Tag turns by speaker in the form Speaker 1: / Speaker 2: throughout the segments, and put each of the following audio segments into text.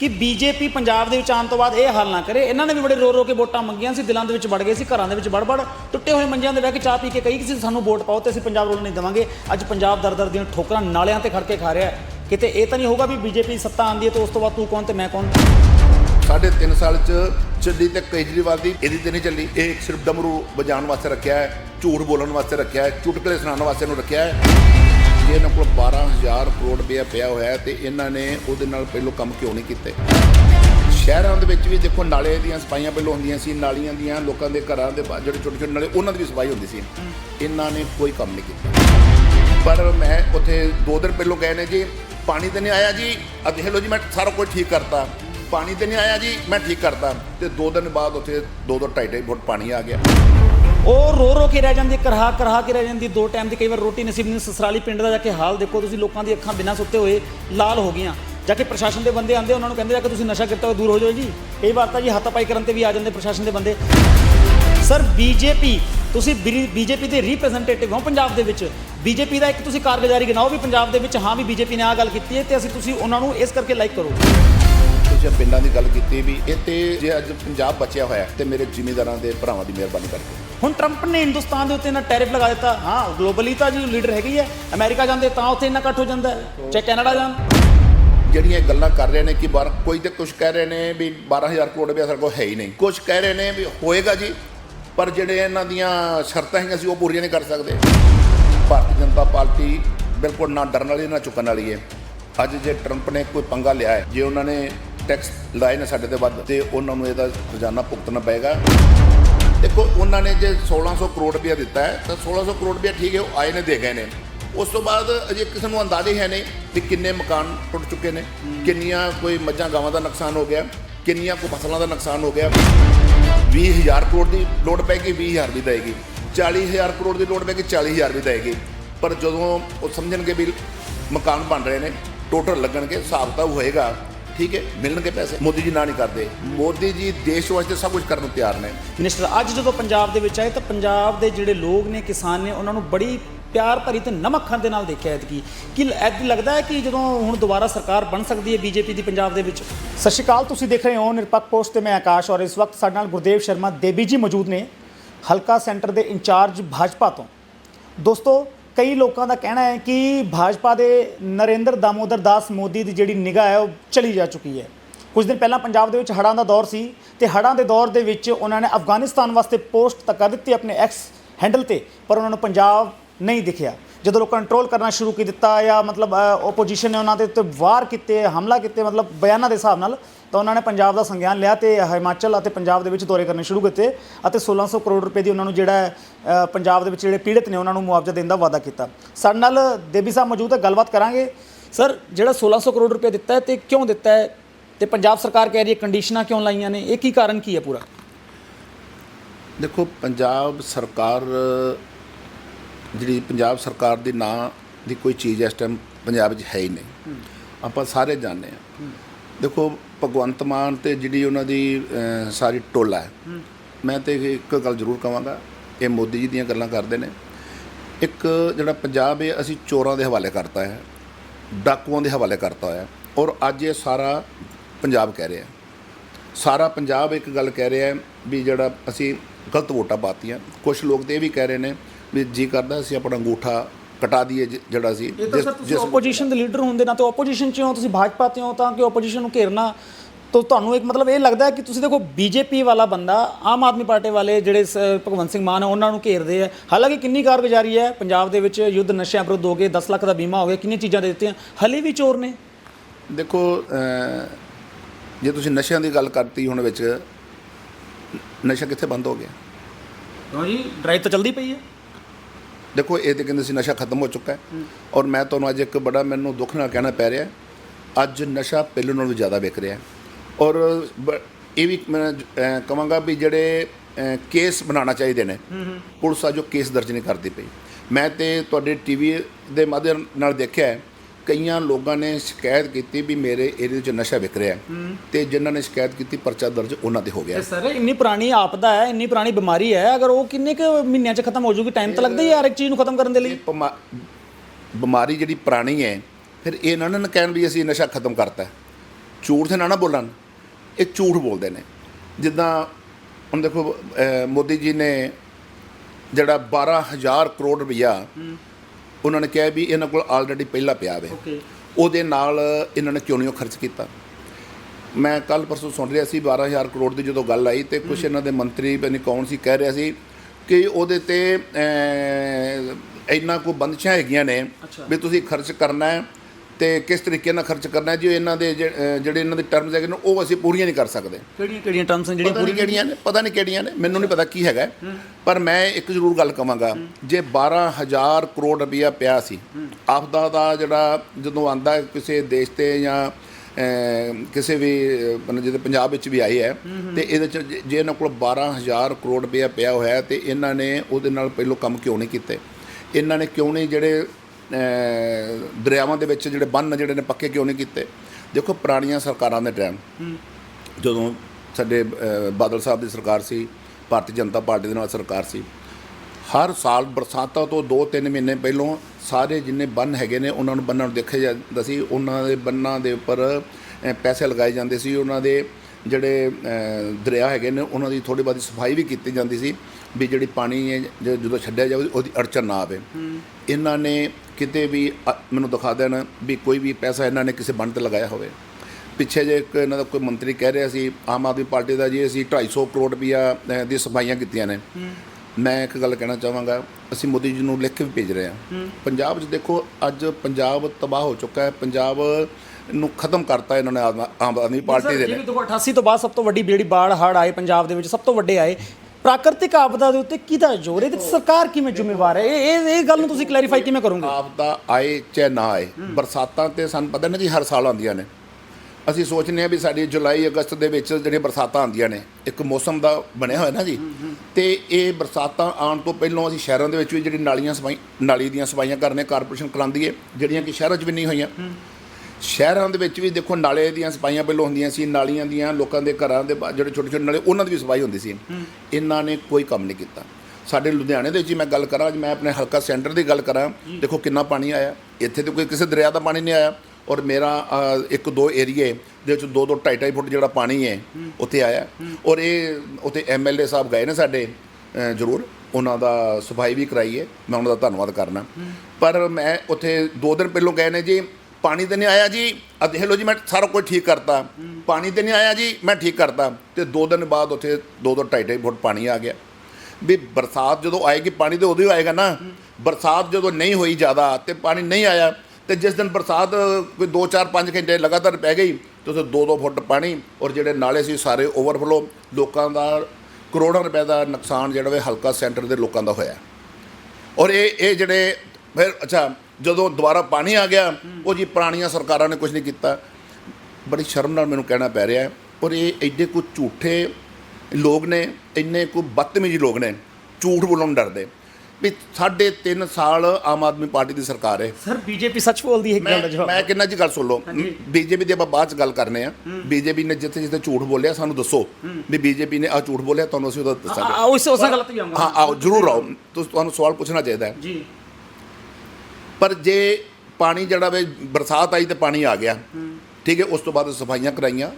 Speaker 1: ਕਿ ਬੀਜੇਪੀ ਪੰਜਾਬ ਦੇ ਵਿੱਚ ਆਉਣ ਤੋਂ ਬਾਅਦ ਇਹ ਹਾਲ ਨਾ ਕਰੇ। ਇਹਨਾਂ ਨੇ ਵੀ ਬੜੇ ਰੋ ਰੋ ਕੇ ਵੋਟਾਂ ਮੰਗੀਆਂ ਸੀ, ਦਿਲਾਂ ਦੇ ਵਿੱਚ ਵੜ ਗਏ ਸੀ, ਘਰਾਂ ਦੇ ਵਿੱਚ ਵੜ ਵੜ ਟੁੱਟੇ ਹੋਏ ਮੰਜਿਆਂ ਦੇ ਬਹਿ ਕੇ ਚਾਹ ਪੀ ਕੇ ਕਹੀ ਕਿ ਕਿਸੇ ਸਾਨੂੰ ਵੋਟ ਪਾਓ ਤੇ ਅਸੀਂ ਪੰਜਾਬ ਰੋਲ ਨਹੀਂ ਦੇਵਾਂਗੇ। ਅੱਜ ਪੰਜਾਬ ਦਰ ਦਰ ਦੀਆਂ ਠੋਕਰਾਂ ਨਾਲਿਆਂ ਤੇ ਖੜ ਕੇ ਖਾ ਰਿਹਾ ਕਿਤੇ ਇਹ ਤਾਂ ਨਹੀਂ ਹੋਊਗਾ ਵੀ ਬੀਜੇਪੀ ਸੱਤਾ ਆਂਦੀ ਹੈ ਤੇ ਉਸ ਤੋਂ ਬਾਅਦ ਤੂੰ ਕੌਣ ਤੇ ਮੈਂ ਕੌਣ?
Speaker 2: ਸਾਢੇ ਤਿੰਨ ਸਾਲ ਚ ਚੱਲੀ ਤੇ ਕੇਜਰੀਵਾਲ ਦੀ ਇਹਦੀ ਤੇ ਨਹੀਂ ਚੱਲੀ। ਇਹ ਸਿਰਫ ਡਮਰੂ ਵਜਾਉਣ ਵਾਸਤੇ ਰੱਖਿਆ ਹੈ, ਝੂਠ ਬੋਲਣ ਵਾਸਤੇ ਰੱਖਿਆ ਹੈ, ਚੁਟਕਲੇ ਸੁਣਾਉਣ ਵਾਸਤੇ ਨੂੰ ਰੱਖਿਆ ਹੈ। ਇਹਨਾਂ ਕੋਲ 12000 ਕਰੋੜ ਰੁਪਇਆ ਪਿਆ ਹੋਇਆ ਹੈ ਤੇ ਇਹਨਾਂ ਨੇ ਉਹਦੇ ਨਾਲ ਪਹਿਲੋਂ ਕੰਮ ਕਿਉਂ ਨਹੀਂ ਕੀਤੇ? ਸ਼ਹਿਰਾਂ ਦੇ ਵਿੱਚ ਵੀ ਦੇਖੋ, ਨਾਲੇ ਦੀਆਂ ਸਫਾਈਆਂ ਪਹਿਲੋਂ ਹੁੰਦੀਆਂ ਸੀ, ਨਾਲੀਆਂ ਦੀਆਂ, ਲੋਕਾਂ ਦੇ ਘਰਾਂ ਦੇ ਬਾਹਰ ਜਿਹੜੇ ਛੋਟੇ ਛੋਟੇ ਨਾਲੇ ਉਹਨਾਂ ਦੀ ਵੀ ਸਫ਼ਾਈ ਹੁੰਦੀ ਸੀ। ਇਹਨਾਂ ਨੇ ਕੋਈ ਕੰਮ ਨਹੀਂ ਕੀਤਾ। ਪਰ ਮੈਂ ਉੱਥੇ ਦੋ ਦਿਨ ਪਹਿਲੋਂ ਗਏ ਨੇ ਜੀ, ਪਾਣੀ ਤੇ ਨਹੀਂ ਆਇਆ ਜੀ। ਆ ਦੇਖ ਲਓ ਜੀ, ਮੈਂ ਸਾਰਾ ਕੁਝ ਠੀਕ ਕਰਤਾ। ਪਾਣੀ ਤੇ ਨਹੀਂ ਆਇਆ ਜੀ, ਮੈਂ ਠੀਕ ਕਰਤਾ। ਤੇ ਦੋ ਦਿਨ ਬਾਅਦ ਉੱਥੇ ਦੋ ਦੋ ਢਾਈ ਢਾਈ ਫੁੱਟ ਪਾਣੀ ਆ ਗਿਆ।
Speaker 1: ਉਹ ਰੋ ਰੋ ਕੇ ਰਹਿ ਜਾਂਦੀ ਕਰਹਾ ਕਰਹਾ ਕੇ ਰਹਿ ਜਾਂਦੀ ਦੋ ਟਾਈਮ ਦੀ ਕਈ ਵਾਰ ਰੋਟੀ ਨਸੀਬ ਨਹੀਂ, ਸਸਰਾਲੀ ਪਿੰਡ ਦਾ ਜਾ ਕੇ ਹਾਲ ਦੇਖੋ, ਤੁਸੀਂ ਲੋਕਾਂ ਦੀ ਅੱਖਾਂ ਬਿਨਾਂ ਸੁੱਤੇ ਹੋਏ ਲਾਲ ਹੋ ਗਈਆਂ। ਜਾ ਕੇ ਪ੍ਰਸ਼ਾਸਨ ਦੇ ਬੰਦੇ ਆਂਦੇ ਉਹਨਾਂ ਨੂੰ ਕਹਿੰਦੇ ਜਾ ਕੇ ਤੁਸੀਂ ਨਸ਼ਾ ਕੀਤਾ ਹੋਇਆ ਦੂਰ ਹੋ ਜਾਓ ਜੀ। ਕਈ ਵਾਰ ਤਾਂ ਜੀ ਹੱਥਾਪਾਈ ਕਰਨ ਤੇ ਵੀ ਆ ਜਾਂਦੇ ਪ੍ਰਸ਼ਾਸਨ ਦੇ ਬੰਦੇ। ਸਰ ਬੀਜੇਪੀ ਤੁਸੀਂ ਬੀਜੇਪੀ ਦੇ ਰਿਪਰੈਜ਼ੈਂਟੇਟਿਵ ਹੋ ਪੰਜਾਬ ਦੇ ਵਿੱਚ। ਬੀਜੇਪੀ ਦਾ ਇੱਕ ਤੁਸੀਂ ਕਾਰਗੁਜ਼ਾਰੀ ਗਿਣਾਓ ਵੀ ਪੰਜਾਬ ਦੇ ਵਿੱਚ। ਹਾਂ ਵੀ ਬੀਜੇਪੀ ਨੇ ਆਹ ਗੱਲ ਕੀਤੀ ਹੈ ਤੇ ਅਸੀਂ ਤੁਸੀਂ ਉਹਨਾਂ ਨੂੰ ਇਸ ਕਰਕੇ ਲਾਈਕ ਕਰੋ।
Speaker 2: ਤੁਸੀਂ ਪਿੰਡਾਂ ਦੀ ਗੱਲ ਕੀਤੀ ਵੀ ਇਹ ਤੇ ਜੇ ਅੱਜ ਪੰਜਾਬ ਬਚਿਆ ਹੋਇਆ ਤੇ ਮੇਰੇ ਜ਼ਿਮੀਂਦਾਰਾਂ ਦੇ ਭਰਾਵਾਂ ਦੀ ਮਿਹਰਬਾਨੀ ਕਰਕੇ।
Speaker 1: ਹੁਣ ਟਰੰਪ ਨੇ ਹਿੰਦੁਸਤਾਨ ਦੇ ਉੱਤੇ ਇਹਨਾਂ ਟੈਰਿਫ ਲਗਾ ਦਿੱਤਾ। ਹਾਂ ਗਲੋਬਲੀ ਤਾਂ ਜੀ ਲੀਡਰ ਹੈਗੀ ਹੈ। ਅਮਰੀਕਾ ਜਾਂਦੇ ਤਾਂ ਉੱਥੇ ਇੰਨਾ ਇਕੱਠ ਹੋ ਜਾਂਦਾ ਚਾਹੇ ਕੈਨੇਡਾ ਜਾਣ।
Speaker 2: ਜਿਹੜੀਆਂ ਇਹ ਗੱਲਾਂ ਕਰ ਰਹੇ ਨੇ ਕਿ ਬਾਰ ਕੋਈ ਤੇ ਕੁਝ ਕਹਿ ਰਹੇ ਨੇ ਵੀ 12000 ਕਰੋੜ ਰੁਪਇਆ ਸਾਡੇ ਕੋਲ ਹੈ ਹੀ ਨਹੀਂ। ਕੁਝ ਕਹਿ ਰਹੇ ਨੇ ਵੀ ਹੋਏਗਾ ਜੀ ਪਰ ਜਿਹੜੇ ਇਹਨਾਂ ਦੀਆਂ ਸ਼ਰਤਾਂ ਹੈਗੀਆਂ ਸੀ ਉਹ ਪੂਰੀਆਂ ਨਹੀਂ ਕਰ ਸਕਦੇ। ਭਾਰਤੀ ਜਨਤਾ ਪਾਰਟੀ ਬਿਲਕੁਲ ਨਾ ਡਰਨ ਵਾਲੀ ਨਾ ਚੁੱਕਣ ਵਾਲੀ ਹੈ। ਅੱਜ ਜੇ ਟਰੰਪ ਨੇ ਕੋਈ ਪੰਗਾ ਲਿਆ ਹੈ ਜੇ ਉਹਨਾਂ ਨੇ ਟੈਕਸ ਲਾਏ ਨੇ ਸਾਡੇ ਤੇ ਵੱਧ ਤੇ ਉਹਨਾਂ ਨੂੰ ਇਹਦਾ ਰੋਜ਼ਾਨਾ ਭੁਗਤਣਾ ਪਏਗਾ। ਦੇਖੋ, ਉਹਨਾਂ ਨੇ ਜੇ 1600 ਕਰੋੜ ਰੁਪਇਆ ਦਿੱਤਾ ਹੈ, ਤਾਂ 1600 ਕਰੋੜ ਰੁਪਇਆ ਠੀਕ ਹੈ, ਉਹ ਆਏ ਨੇ, ਦੇ ਗਏ ਨੇ। ਉਸ ਤੋਂ ਬਾਅਦ ਅਜੇ ਕਿਸੇ ਨੂੰ ਅੰਦਾਜ਼ਾ ਹੀ ਹੈ ਨਹੀਂ ਕਿ ਕਿੰਨੇ ਮਕਾਨ ਟੁੱਟ ਚੁੱਕੇ ਨੇ, ਕਿੰਨੀਆਂ ਕੋਈ ਮੱਝਾਂ, ਗਾਵਾਂ ਦਾ ਨੁਕਸਾਨ ਹੋ ਗਿਆ, ਕਿੰਨੀਆਂ ਕੋ ਫਸਲਾਂ ਦਾ ਨੁਕਸਾਨ ਹੋ ਗਿਆ। 20000 ਕਰੋੜ ਦੀ ਲੋੜ ਪੈਗੀ 20000 ਦੀ ਦੇਗੀ 40000 ਕਰੋੜ ਦੀ ਲੋੜ ਪੈਗੀ 40000 ਦੀ ਦੇਗੀ ਪਰ ਜਦੋਂ ਉਹ ਸਮਝਣਗੇ ਵੀ ਮਕਾਨ ਬਣ ਰਹੇ ਨੇ, ਟੋਟਲ ਲੱਗਣਗੇ, ਹਿਸਾਬ ਤਾਂ ਹੋਏਗਾ। ਠੀਕ ਹੈ ਮਿਲਣਗੇ ਪੈਸੇ। ਮੋਦੀ ਜੀ ਨਾ ਨਹੀਂ ਕਰਦੇ। ਮੋਦੀ ਜੀ ਦੇਸ਼ ਵਾਸਤੇ ਸਭ ਕੁਝ ਕਰਨ ਨੂੰ ਤਿਆਰ ਨੇ।
Speaker 1: ਮਿਨਿਸਟਰ ਅੱਜ ਜਦੋਂ ਪੰਜਾਬ ਦੇ ਵਿੱਚ ਆਏ ਤਾਂ ਪੰਜਾਬ ਦੇ ਜਿਹੜੇ ਲੋਕ ਨੇ ਕਿਸਾਨ ਨੇ ਉਹਨਾਂ ਨੂੰ ਬੜੀ ਪਿਆਰ ਭਰੀ ਤੇ ਨਮਕ ਖਾਂ ਦੇ ਨਾਲ ਦੇਖਿਆ ਐਤਕੀ। ਕਿ ਐਦ ਲੱਗਦਾ ਹੈ ਕਿ ਜਦੋਂ ਹੁਣ ਦੁਬਾਰਾ ਸਰਕਾਰ ਬਣ ਸਕਦੀ ਹੈ ਬੀਜੇਪੀ ਦੀ ਪੰਜਾਬ ਦੇ ਵਿੱਚ? ਸਤਿ ਸ਼੍ਰੀ ਅਕਾਲ ਤੁਸੀਂ ਦੇਖ ਰਹੇ ਹੋ ਨਿਰਪੱਖ ਪੋਸਟ ਤੇ ਮੈਂ ਆਕਾਸ਼ ਔਰ ਇਸ ਵਕਤ ਸਾਡੇ ਨਾਲ ਗੁਰਦੇਵ ਸ਼ਰਮਾ ਦੇਬੀ ਜੀ ਮੌਜੂਦ ਨੇ ਹਲਕਾ ਸੈਂਟਰ ਦੇ ਇੰਚਾਰਜ ਭਾਜਪਾ ਤੋਂ। ਦੋਸਤੋ ਕਈ ਲੋਕਾਂ ਦਾ ਕਹਿਣਾ ਹੈ ਕਿ ਭਾਜਪਾ ਦੇ ਨਰਿੰਦਰ ਦਾਮੋਦਰ ਦਾਸ ਮੋਦੀ ਦੀ ਜਿਹੜੀ ਨਿਗਾਹ ਹੈ, ਉਹ ਚਲੀ ਜਾ ਚੁੱਕੀ ਹੈ। ਕੁਝ ਦਿਨ ਪਹਿਲਾਂ ਪੰਜਾਬ ਦੇ ਵਿੱਚ ਹੜ੍ਹਾਂ ਦਾ ਦੌਰ ਸੀ ਤੇ ਹੜ੍ਹਾਂ ਦੇ ਦੌਰ ਦੇ ਵਿੱਚ ਉਹਨਾਂ ਨੇ ਅਫਗਾਨਿਸਤਾਨ ਵਾਸਤੇ ਪੋਸਟ ਤਾਂ ਕਰ ਦਿੱਤੀ ਆਪਣੇ ਐਕਸ ਹੈਂਡਲ ਤੇ, ਪਰ ਉਹਨਾਂ ਨੂੰ ਪੰਜਾਬ ਨਹੀਂ ਦਿਖਿਆ। ਜਦੋਂ ਲੋਕਾਂ ਕੰਟਰੋਲ ਕਰਨਾ ਸ਼ੁਰੂ ਕੀ ਦਿੱਤਾ ਜਾਂ ਮਤਲਬ ਆਪੋਜੀਸ਼ਨ ਨੇ ਉਹਨਾਂ ਦੇ ਉੱਤੇ ਵਾਰ ਕੀਤੇ, ਹਮਲਾ ਕੀਤੇ, ਮਤਲਬ ਬਿਆਨਾਂ ਦੇ ਹਿਸਾਬ ਨਾਲ ਤਾਂ ਉਹਨਾਂ ਨੇ ਪੰਜਾਬ ਦਾ ਸੰਗਿਆਨ ਲਿਆ ਤੇ ਹਿਮਾਚਲ ਅਤੇ ਪੰਜਾਬ ਦੇ ਵਿੱਚ ਦੌਰੇ ਕਰਨੇ ਸ਼ੁਰੂ ਕੀਤੇ ਅਤੇ 1600 ਕਰੋੜ ਰੁਪਏ ਦੀ ਉਹਨਾਂ ਨੂੰ ਜਿਹੜਾ ਪੰਜਾਬ ਦੇ ਵਿੱਚ ਜਿਹੜੇ ਪੀੜਤ ਨੇ ਉਹਨਾਂ ਨੂੰ ਮੁਆਵਜ਼ਾ ਦੇਣ ਦਾ ਵਾਅਦਾ ਕੀਤਾ। ਸਾਡੇ ਨਾਲ ਦੇਬੀ ਸਾਹਿਬ ਮੌਜੂਦ ਹੈ ਗੱਲਬਾਤ ਕਰਾਂਗੇ। ਸਰ ਜਿਹੜਾ 1600 ਕਰੋੜ ਰੁਪਏ ਦਿੱਤਾ ਹੈ ਤੇ ਕਿਉਂ ਦਿੱਤਾ ਹੈ? ਤੇ ਪੰਜਾਬ ਸਰਕਾਰ ਕਹਿ ਰਹੀ ਹੈ ਕੰਡੀਸ਼ਨਾਂ ਕਿਉਂ ਲਾਈਆਂ ਨੇ? ਇਹ ਕੀ ਕਾਰਨ ਕੀ ਹੈ ਪੂਰਾ?
Speaker 2: ਦੇਖੋ ਪੰਜਾਬ ਸਰਕਾਰ ਜਿਹੜੀ ਪੰਜਾਬ ਸਰਕਾਰ ਦੀ ਨਾਂ ਦੀ ਕੋਈ ਚੀਜ਼ ਇਸ ਟਾਈਮ ਪੰਜਾਬ 'ਚ ਹੈ ਹੀ ਨਹੀਂ। ਆਪਾਂ ਸਾਰੇ ਜਾਣਦੇ ਆ ਦੇਖੋ ਭਗਵੰਤ ਮਾਨ ਤੇ ਜਿਹੜੀ ਉਹਨਾਂ ਦੀ ਅਹ, ਸਾਰੀ ਟੋਲਾ ਹੈ। ਮੈਂ ਤੇ ਇੱਕ ਗੱਲ ਜ਼ਰੂਰ ਕਹਾਂਗਾ ਇਹ ਮੋਦੀ ਜੀ ਦੀਆਂ ਗੱਲਾਂ ਕਰਦੇ ਨੇ। ਇੱਕ ਜਿਹੜਾ ਪੰਜਾਬ ਹੈ ਅਸੀਂ ਚੋਰਾਂ ਦੇ ਹਵਾਲੇ ਕਰਤਾ ਹੈ ਡਾਕੂਆਂ ਦੇ ਹਵਾਲੇ ਕਰਤਾ ਹੋਇਆ ਔਰ ਅੱਜ ਇਹ ਸਾਰਾ ਪੰਜਾਬ ਕਹਿ ਰਿਹਾ ਸਾਰਾ ਪੰਜਾਬ ਇੱਕ ਗੱਲ ਕਹਿ ਰਿਹਾ ਹੈ ਵੀ ਜਿਹੜਾ ਅਸੀਂ ਗਲਤ ਵੋਟਾਂ ਪਾਤੀਆਂ। ਕੁਝ ਲੋਕ ਤੇ ਇਹ ਵੀ ਕਹਿ ਰਹੇ ਨੇ ਵੀ ਜੀ ਕਰਦਾ ਅਸੀਂ ਆਪਣਾ ਅੰਗੂਠਾ ਕਟਾ ਦਈਏ ਜ- ਜਿਹੜਾ ਸੀ।
Speaker 1: ਇਹ ਤਾਂ ਸਰ ਤੁਸੀਂ ਆਪੋਜੀਸ਼ਨ ਦੇ ਲੀਡਰ ਹੁੰਦੇ ਨਾ ਤੇ ਆਪੋਜੀਸ਼ਨ ਚ ਹੋ ਤੁਸੀਂ ਭਾਜਪਾ ਤੇ ਹੋ ਤਾਂ ਕਿ ਆਪੋਜੀਸ਼ਨ ਨੂੰ ਘੇਰਨਾ। ਤਾਂ ਤੁਹਾਨੂੰ ਇੱਕ ਮਤਲਬ ਇਹ ਲੱਗਦਾ ਹੈ ਕਿ ਤੁਸੀਂ ਦੇਖੋ ਬੀਜੇਪੀ ਵਾਲਾ ਬੰਦਾ ਆਮ ਆਦਮੀ ਪਾਰਟੀ ਵਾਲੇ ਜਿਹੜੇ ਸ- ਭਗਵੰਤ ਸਿੰਘ ਮਾਨ ਹੈ ਉਹਨਾਂ ਨੂੰ ਘੇਰਦੇ ਆ ਹਾਲਾਂਕਿ ਕਿੰਨੀ ਕਾਰਗੁਜ਼ਾਰੀ ਹੈ ਪੰਜਾਬ ਦੇ ਵਿੱਚ ਯੁੱਧ ਨਸ਼ਿਆਂ ਵਿਰੁੱਧ ਹੋ ਗਏ 10 ਲੱਖ ਦਾ ਬੀਮਾ ਹੋ ਗਿਆ ਕਿੰਨੀਆਂ ਚੀਜ਼ਾਂ ਦੇ ਦਿੱਤੀਆਂ। ਹਲੇ ਵੀ ਚੋਰ ਨੇ।
Speaker 2: ਦੇਖੋ ਜੇ ਤੁਸੀਂ ਨਸ਼ਿਆਂ ਦੀ ਗੱਲ ਕਰਤੀ ਹੁਣ ਵਿੱਚ ਨਸ਼ਾ ਕਿੱਥੇ ਬੰਦ ਹੋ ਗਿਆ?
Speaker 1: ਕਿਉਂ ਜੀ ਡਰਾਈਵ ਤਾਂ ਚਲਦੀ ਪਈ ਹੈ।
Speaker 2: ਦੇਖੋ ਇਹ ਤੇ ਕਹਿੰਦੇ ਸੀ ਨਸ਼ਾ ਖਤਮ ਹੋ ਚੁੱਕਾ ਹੈ। ਔਰ ਮੈਂ ਤੁਹਾਨੂੰ ਅੱਜ ਇੱਕ ਬੜਾ ਮੈਨੂੰ ਦੁੱਖ ਨਾਲ ਕਹਿਣਾ ਪੈ ਰਿਹਾ। ਅੱਜ ਨਸ਼ਾ ਪਹਿਲੋਂ ਨਾਲੋਂ ਵੀ ਜ਼ਿਆਦਾ ਵਿਕ ਰਿਹਾ ਔਰ ਇਹ ਵੀ ਮੈਂ ਕਹਾਂਗਾ ਵੀ ਜਿਹੜੇ ਕੇਸ ਬਣਾਉਣਾ ਚਾਹੀਦੇ ਨੇ ਪੁਲਿਸ ਆ ਜੋ ਕੇਸ ਦਰਜ ਨਹੀਂ ਕਰਦੀ ਪਈ। ਮੈਂ ਤੇ ਤੁਹਾਡੇ ਟੀਵੀ ਦੇ ਮਾਧਿਅਮ ਨਾਲ ਦੇਖਿਆ ਹੈ ਕਈਆਂ ਲੋਕਾਂ ਨੇ ਸ਼ਿਕਾਇਤ ਕੀਤੀ ਵੀ ਮੇਰੇ ਏਰੀਆ 'ਚ ਨਸ਼ਾ ਵਿਕ ਰਿਹਾ ਹੈ ਤੇ ਜਿਨ੍ਹਾਂ ਨੇ ਸ਼ਿਕਾਇਤ ਕੀਤੀ ਪਰਚਾ ਦਰਜ ਉਹਨਾਂ ਤੇ ਹੋ ਗਿਆ
Speaker 1: ਸਰ ਇੰਨੀ ਪੁਰਾਣੀ ਆਪਦਾ ਹੈ ਇੰਨੀ ਪੁਰਾਣੀ ਬਿਮਾਰੀ ਹੈ ਅਗਰ ਉਹ ਕਿੰਨੇ ਕੁ ਮਹੀਨਿਆਂ ਚ ਖਤਮ ਹੋ ਜੂਗੀ? ਟਾਈਮ ਤਾਂ ਲੱਗਦਾ ਹੀ ਹਰ ਇੱਕ ਚੀਜ਼ ਨੂੰ ਖਤਮ ਕਰਨ ਦੇ ਲਈ।
Speaker 2: ਬਿਮਾ- ਬਿਮਾਰੀ ਜਿਹੜੀ ਪੁਰਾਣੀ ਹੈ ਫਿਰ ਇਹ ਨਾ ਨਾ ਕਹਿਣ ਵੀ ਅਸੀਂ ਨਸ਼ਾ ਖਤਮ ਕਰਤਾ। ਝੂਠ ਤੇ ਨਾ ਨਾ ਬੋਲਣ ਇਹ ਝੂਠ ਬੋਲਦੇ ਨੇ। ਜਿੱਦਾਂ ਹੁਣ ਦੇਖੋ ਅਹ ਮੋਦੀ ਜੀ ਨੇ ਜਿਹੜਾ 12000 ਕਰੋੜ ਰੁਪਈਆ ਉਹਨਾਂ ਨੇ ਕਿਹਾ ਵੀ ਇਹਨਾਂ ਕੋਲ ਆਲਰੇਡੀ ਪਹਿਲਾਂ ਪਿਆ ਵੇ।
Speaker 1: ਓਕੇ
Speaker 2: ਉਹਦੇ ਨਾਲ ਇਹਨਾਂ ਨੇ ਕਿਉਂ ਨਹੀਂ ਖਰਚ ਕੀਤਾ? ਮੈਂ ਕੱਲ ਪਰਸੋਂ ਸੁਣ ਰਿਹਾ ਸੀ 12000 ਕਰੋੜ ਦੀ ਜਦੋਂ ਗੱਲ ਆਈ ਤੇ ਕੁਝ ਇਹਨਾਂ ਦੇ ਮੰਤਰੀ ਬਣੀ ਕੌਣ ਸੀ ਕਹਿ ਰਿਹਾ ਸੀ ਕਿ ਉਹਦੇ ਤੇ ਇੰਨਾ ਕੋ ਬੰਦਸ਼ਾਂ ਹੈਗੀਆਂ ਨੇ। ਵੀ ਤੁਸੀਂ ਖਰਚ ਕਰਨਾ ਹੈ। ਤੇ ਕਿਸ ਤਰੀਕੇ ਨਾਲ ਖਰਚ ਕਰਨਾ ਹੈ ਜੀ ਇਹਨਾਂ ਦੇ ਜਿਹੜੇ ਇਹਨਾਂ ਦੇ ਟਰਮਸ ਹੈਗੇ ਨੇ ਉਹ ਅਸੀਂ ਪੂਰੀਆਂ ਨਹੀਂ ਕਰ ਸਕਦੇ।
Speaker 1: ਕਿਹੜੀਆਂ ਕਿਹੜੀਆਂ ਟਰਮਸ ਨੇ ਜਿਹੜੀਆਂ
Speaker 2: ਨਹੀਂ ਕਿਹੜੀਆਂ ਨੇ ਪਤਾ ਨਹੀਂ ਕਿਹੜੀਆਂ ਨੇ ਮੈਨੂੰ ਨਹੀਂ ਪਤਾ ਕੀ ਹੈਗਾ ਪਰ ਮੈਂ ਇੱਕ ਜ਼ਰੂਰ ਗੱਲ ਕਵਾਂਗਾ ਜੇ 12000 ਕਰੋੜ ਰੁਪਇਆ ਪਿਆ ਸੀ ਆਪਦਾ ਦਾ ਜਿਹੜਾ ਜਦੋਂ ਆਂਦਾ ਕਿਸੇ ਦੇਸ਼ ਤੇ ਜਾਂ ਕਿਸੇ ਵੀ ਜਿਹਦੇ ਪੰਜਾਬ ਵਿੱਚ ਵੀ ਆਈ ਹੈ ਤੇ ਇਹਦੇ ਚ ਜੇ- ਇਹਨਾਂ ਕੋਲ 12000 ਕਰੋੜ ਰੁਪਇਆ ਪਿਆ ਹੋਇਆ ਤੇ ਇਹਨਾਂ ਨੇ ਉਹਦੇ ਨਾਲ ਪਹਿਲੋਂ ਕੰਮ ਕਿਉਂ ਨਹੀਂ ਕੀਤੇ? ਇਹਨਾਂ ਨੇ ਕਿਉਂ ਨਹੀਂ ਜਿਹੜੇ ਦਰਿਆਵਾਂ ਦੇ ਵਿੱਚ ਜਿਹੜੇ ਬੰਨ ਜਿਹੜੇ ਨੇ ਪੱਕੇ ਕਿਉਂ ਨਹੀਂ ਕੀਤੇ? ਦੇਖੋ, ਪੁਰਾਣੀਆਂ ਸਰਕਾਰਾਂ ਦੇ ਟਾਈਮ ਜਦੋਂ ਸਾਡੇ ਬਾਦਲ ਸਾਹਿਬ ਦੀ ਸਰਕਾਰ ਸੀ, ਭਾਰਤੀ ਜਨਤਾ ਪਾਰਟੀ ਦੇ ਨਾਲ ਸਰਕਾਰ ਸੀ, ਹਰ ਸਾਲ ਬਰਸਾਤਾਂ ਤੋਂ 2-3 ਮਹੀਨੇ ਪਹਿਲਾਂ ਸਾਰੇ ਜਿੰਨੇ ਬੰਨ ਹੈਗੇ ਨੇ, ਉਹਨਾਂ ਨੂੰ ਬੰਨਾਂ ਨੂੰ ਦੇਖਿਆ ਜਾਂਦਾ ਸੀ। ਉਹਨਾਂ ਦੇ ਬੰਨਾਂ ਦੇ ਉੱਪਰ ਪੈਸੇ ਲਗਾਏ ਜਾਂਦੇ ਸੀ। ਉਹਨਾਂ ਦੇ ਜਿਹੜੇ ਦਰਿਆ ਹੈਗੇ ਨੇ ਉਹਨਾਂ ਦੀ ਥੋੜੀ ਬਹੁਤੀ ਸਫ਼ਾਈ ਵੀ ਕੀਤੀ ਜਾਂਦੀ ਸੀ ਵੀ ਜਿਹੜੀ ਪਾਣੀ ਹੈ ਜਦੋਂ ਛੱਡਿਆ ਜਾਵੇ ਉਹਦੀ ਅੜਚਨ ਨਾ ਆਵੇ। ਇਹਨਾਂ ਨੇ ਕਿਤੇ ਵੀ ਮੈਨੂੰ ਦਿਖਾ ਦੇਣ ਵੀ ਕੋਈ ਵੀ ਪੈਸਾ ਇਹਨਾਂ ਨੇ ਕਿਸੇ ਬੰਨ ਤੇ ਲਗਾਇਆ ਹੋਵੇ। ਪਿੱਛੇ ਜੇ ਇੱਕ ਇਹਨਾਂ ਦਾ ਕੋਈ ਮੰਤਰੀ ਕਹਿ ਰਿਹਾ ਸੀ ਆਮ ਆਦਮੀ ਪਾਰਟੀ ਦਾ ਜੀ ਅਸੀਂ 250 ਕਰੋੜ ਰੁਪਈਆ ਅ, ਦੀ ਸਫਾਈਆਂ ਕੀਤੀਆਂ ਨੇ। ਮੈਂ ਇੱਕ ਗੱਲ ਕਹਿਣਾ ਚਾਹਾਂਗਾ ਅਸੀਂ ਮੋਦੀ ਜੀ ਨੂੰ ਲਿਖ ਕੇ ਵੀ ਭੇਜ ਰਹੇ ਹਾਂ। ਪੰਜਾਬ 'ਚ ਦੇਖੋ ਅੱਜ ਪੰਜਾਬ ਤਬਾਹ ਹੋ ਚੁੱਕਾ ਹੈ। ਪੰਜਾਬ ਨੂੰ ਖਤਮ ਕਰਤਾ ਇਹਨਾਂ ਨੇ ਆਮ ਆਮ ਆਦਮੀ ਪਾਰਟੀ ਦੇ ਨੇ।
Speaker 1: ਜਿਵੇਂ ਦੇਖੋ 88 ਤੋਂ ਬਾਅਦ ਸਭ ਤੋਂ ਵੱਡੀ ਜਿਹੜੀ ਬਾੜ ਹੜ ਆਏ ਪੰਜਾਬ ਦੇ ਵਿੱਚ ਸਭ ਤੋਂ ਵੱਡੇ ਆਏ ਪ੍ਰਾਕਿਰਤਿਕ ਆਪਦਾ ਦੇ ਉੱਤੇ ਕਿਹਦਾ ਜ਼ੋਰ? ਹੈ ਤੇ ਸਰਕਾਰ ਕਿਵੇਂ ਜ਼ਿੰਮੇਵਾਰ ਹੈ? ਇਹ ਇਹ ਇਹ ਗੱਲ ਨੂੰ ਤੁਸੀਂ ਕਲੈਰੀਫਾਈ ਕਿਵੇਂ ਕਰੋਗੇ?
Speaker 2: ਆਪ ਦਾ ਆਏ ਚਾਹੇ ਨਾ ਆਏ ਬਰਸਾਤਾਂ ਤੇ ਸਾਨੂੰ ਪਤਾ ਨਾ ਜੀ ਹਰ ਸਾਲ ਆਉਂਦੀਆਂ ਨੇ। ਅਸੀਂ ਸੋਚਨੇ ਆ ਵੀ ਸਾਡੀ ਜੁਲਾਈ ਅਗਸਤ ਦੇ ਵਿੱਚ ਜਿਹੜੀਆਂ ਬਰਸਾਤਾਂ ਆਉਂਦੀਆਂ ਨੇ ਇੱਕ ਮੌਸਮ ਦਾ ਬਣਿਆ ਹੋਇਆ ਨਾ ਜੀ। ਤੇ ਇਹ ਬਰਸਾਤਾਂ ਆਉਣ ਤੋਂ ਪਹਿਲਾਂ ਅਸੀਂ ਸ਼ਹਿਰਾਂ ਦੇ ਵਿੱਚ ਵੀ ਜਿਹੜੀ ਨਾਲੀਆਂ ਸਫ਼ਾਈ ਨਾਲੀ ਦੀਆਂ ਸਫਾਈਆਂ ਕਰਨੇ ਕਾਰਪੋਰੇਸ਼ਨ ਕਰਾਉਂਦੀ ਹੈ ਜਿਹੜੀਆਂ ਕਿ ਸ਼ਹਿਰਾਂ 'ਚ ਵੀ ਨਹੀਂ ਹੋਈਆਂ। ਸ਼ਹਿਰਾਂ ਦੇ ਵਿੱਚ ਵੀ ਦੇਖੋ ਨਾਲੇ ਦੀਆਂ ਸਫਾਈਆਂ ਪਹਿਲਾਂ ਹੁੰਦੀਆਂ ਸੀ ਨਾਲੀਆਂ ਦੀਆਂ ਲੋਕਾਂ ਦੇ ਘਰਾਂ ਦੇ ਜਿਹੜੇ ਛੋਟੇ ਛੋਟੇ ਨਾਲੇ ਉਹਨਾਂ ਦੀ ਵੀ ਸਫ਼ਾਈ ਹੁੰਦੀ ਸੀ। ਇਹਨਾਂ ਨੇ ਕੋਈ ਕੰਮ ਨਹੀਂ ਕੀਤਾ। ਸਾਡੇ ਲੁਧਿਆਣੇ ਦੇ ਵਿੱਚ ਮੈਂ ਗੱਲ ਕਰਾਂ ਅੱਜ ਮੈਂ ਆਪਣੇ ਹਲਕਾ ਸੈਂਟਰ ਦੀ ਗੱਲ ਕਰਾਂ। ਦੇਖੋ ਕਿੰਨਾ ਪਾਣੀ ਆਇਆ। ਇੱਥੇ ਤੇ ਕੋਈ ਕਿਸੇ ਦਰਿਆ ਦਾ ਪਾਣੀ ਨਹੀਂ ਆਇਆ। ਔਰ ਮੇਰਾ ਇੱਕ ਦੋ ਏਰੀਏ ਦੇ ਵਿੱਚ ਦੋ ਦੋ ਢਾਈ ਢਾਈ ਫੁੱਟ ਜਿਹੜਾ ਪਾਣੀ ਹੈ ਉੱਥੇ ਆਇਆ। ਔਰ ਇਹ ਉੱਥੇ ਐਮਐਲਏ ਸਾਹਿਬ ਗਏ ਨੇ ਸਾਡੇ ਜ਼ਰੂਰ। ਉਹਨਾਂ ਦਾ ਸਫ਼ਾਈ ਵੀ ਕਰਾਈ ਹੈ। ਮੈਂ ਉਹਨਾਂ ਦਾ ਧੰਨਵਾਦ ਕਰਨਾ। ਪਰ ਮੈਂ ਉੱਥੇ ਦੋ ਦਿਨ ਪਹਿਲਾਂ ਗਏ ਨੇ ਜੀ। ਪਾਣੀ ਤੇ ਨਹੀਂ ਆਇਆ ਜੀ। ਆ ਦੇਖ ਲਓ ਜੀ, ਮੈਂ ਸਾਰਾ ਕੁਝ ਠੀਕ ਕਰਤਾ। ਪਾਣੀ ਤੇ ਨਹੀਂ ਆਇਆ ਜੀ, ਮੈਂ ਠੀਕ ਕਰਤਾ। ਤੇ ਦੋ ਦਿਨ ਬਾਅਦ ਉੱਥੇ ਦੋ ਦੋ ਢਾਈ ਢਾਈ ਫੁੱਟ ਪਾਣੀ ਆ ਗਿਆ। ਵੀ ਬਰਸਾਤ ਜਦੋਂ ਆਏਗੀ, ਪਾਣੀ ਤੇ ਉਦੋਂ ਹੀ ਆਏਗਾ ਨਾ। ਬਰਸਾਤ ਜਦੋਂ ਨਹੀਂ ਹੋਈ ਜ਼ਿਆਦਾ ਤੇ ਪਾਣੀ ਨਹੀਂ ਆਇਆ, ਤੇ ਜਿਸ ਦਿਨ ਬਰਸਾਤ ਕੋਈ 2 4 5 ਘੰਟੇ ਲਗਾਤਾਰ ਪੈ ਗਈ, ਤੇ ਉੱਥੇ 2 2 ਫੁੱਟ ਪਾਣੀ ਔਰ ਜਿਹੜੇ ਨਾਲੇ ਸੀ ਸਾਰੇ ਓਵਰਫਲੋ ਲੋਕਾਂ ਦਾ ਕਰੋੜਾਂ ਰੁਪਏ ਦਾ ਨੁਕਸਾਨ ਜਿਹੜਾ ਵੇ ਹਲਕਾ ਸੈਂਟਰ ਦੇ ਲੋਕਾਂ ਦਾ ਹੋਇਆ। ਔਰ ਇਹ ਇਹ ਜਿਹੜੇ ਫਿਰ ਅੱਛਾ ਜਦੋਂ ਦੁਬਾਰਾ ਪਾਣੀ ਆ ਗਿਆ ਉਹ ਜੀ ਪੁਰਾਣੀਆਂ ਸਰਕਾਰਾਂ ਨੇ ਕੁਝ ਨਹੀਂ ਕੀਤਾ। ਬੜੀ ਸ਼ਰਮ ਨਾਲ ਮੈਨੂੰ ਕਹਿਣਾ ਪੈ ਰਿਹਾ ਹੈ। ਔਰ ਇਹ ਐਡੇ ਕੁ ਝੂਠੇ ਲੋਕ ਨੇ ਇੰਨੇ ਕੁ ਬਦਤਮੀਜ਼ ਲੋਕ ਨੇ ਝੂਠ ਬੋਲਣ ਨੂੰ ਡਰਦੇ। ਵੀ ਸਾਢੇ ਤਿੰਨ ਸਾਲ ਆਮ ਆਦਮੀ ਪਾਰਟੀ ਦੀ ਸਰਕਾਰ ਹੈ।
Speaker 1: ਸਰ ਬੀਜੇਪੀ ਸੱਚ ਬੋਲਦੀ ਹੈ ਇੱਕ ਗੱਲ ਦਾ
Speaker 2: ਮੈਂ
Speaker 1: ਜਵਾਬ।
Speaker 2: ਮੈਂ ਕਿੰਨਾ ਜੀ ਗੱਲ ਸੁਣ ਲਓ। ਬੀਜੇਪੀ ਦੀ ਆਪਾਂ ਬਾਅਦ ਚ ਗੱਲ ਕਰਨੇ ਆ। ਬੀਜੇਪੀ ਨੇ ਜਿੱਥੇ ਜਿੱਥੇ ਝੂਠ ਬੋਲਿਆ ਸਾਨੂੰ ਦੱਸੋ ਵੀ ਬੀਜੇਪੀ ਨੇ ਆ ਝੂਠ ਬੋਲਿਆ ਤੁਹਾਨੂੰ ਅਸੀਂ ਉਹਦਾ ਦੱਸਾਂਗੇ।
Speaker 1: ਆ ਉਸ ਉਸਾਂ ਗਲਤ ਵੀ ਆਉਂਗਾ।
Speaker 2: ਹਾਂ ਆਓ ਜਰੂਰ ਆਓ। ਤੁਸ- ਤੁਹਾਨੂੰ ਸਵਾਲ ਪੁੱਛਣਾ ਚਾਹੀਦਾ ਹੈ।
Speaker 1: ਜੀ।
Speaker 2: ਪਰ ਜੇ ਪਾਣੀ ਜਿਹੜਾ ਵੇ ਬਰਸਾਤ ਆਈ ਤੇ ਪਾਣੀ ਆ ਗਿਆ। ਠੀਕ ਹੈ ਉਸ ਤੋਂ ਬਾਅਦ ਸਫਾਈਆਂ ਕਰਾਈਆਂ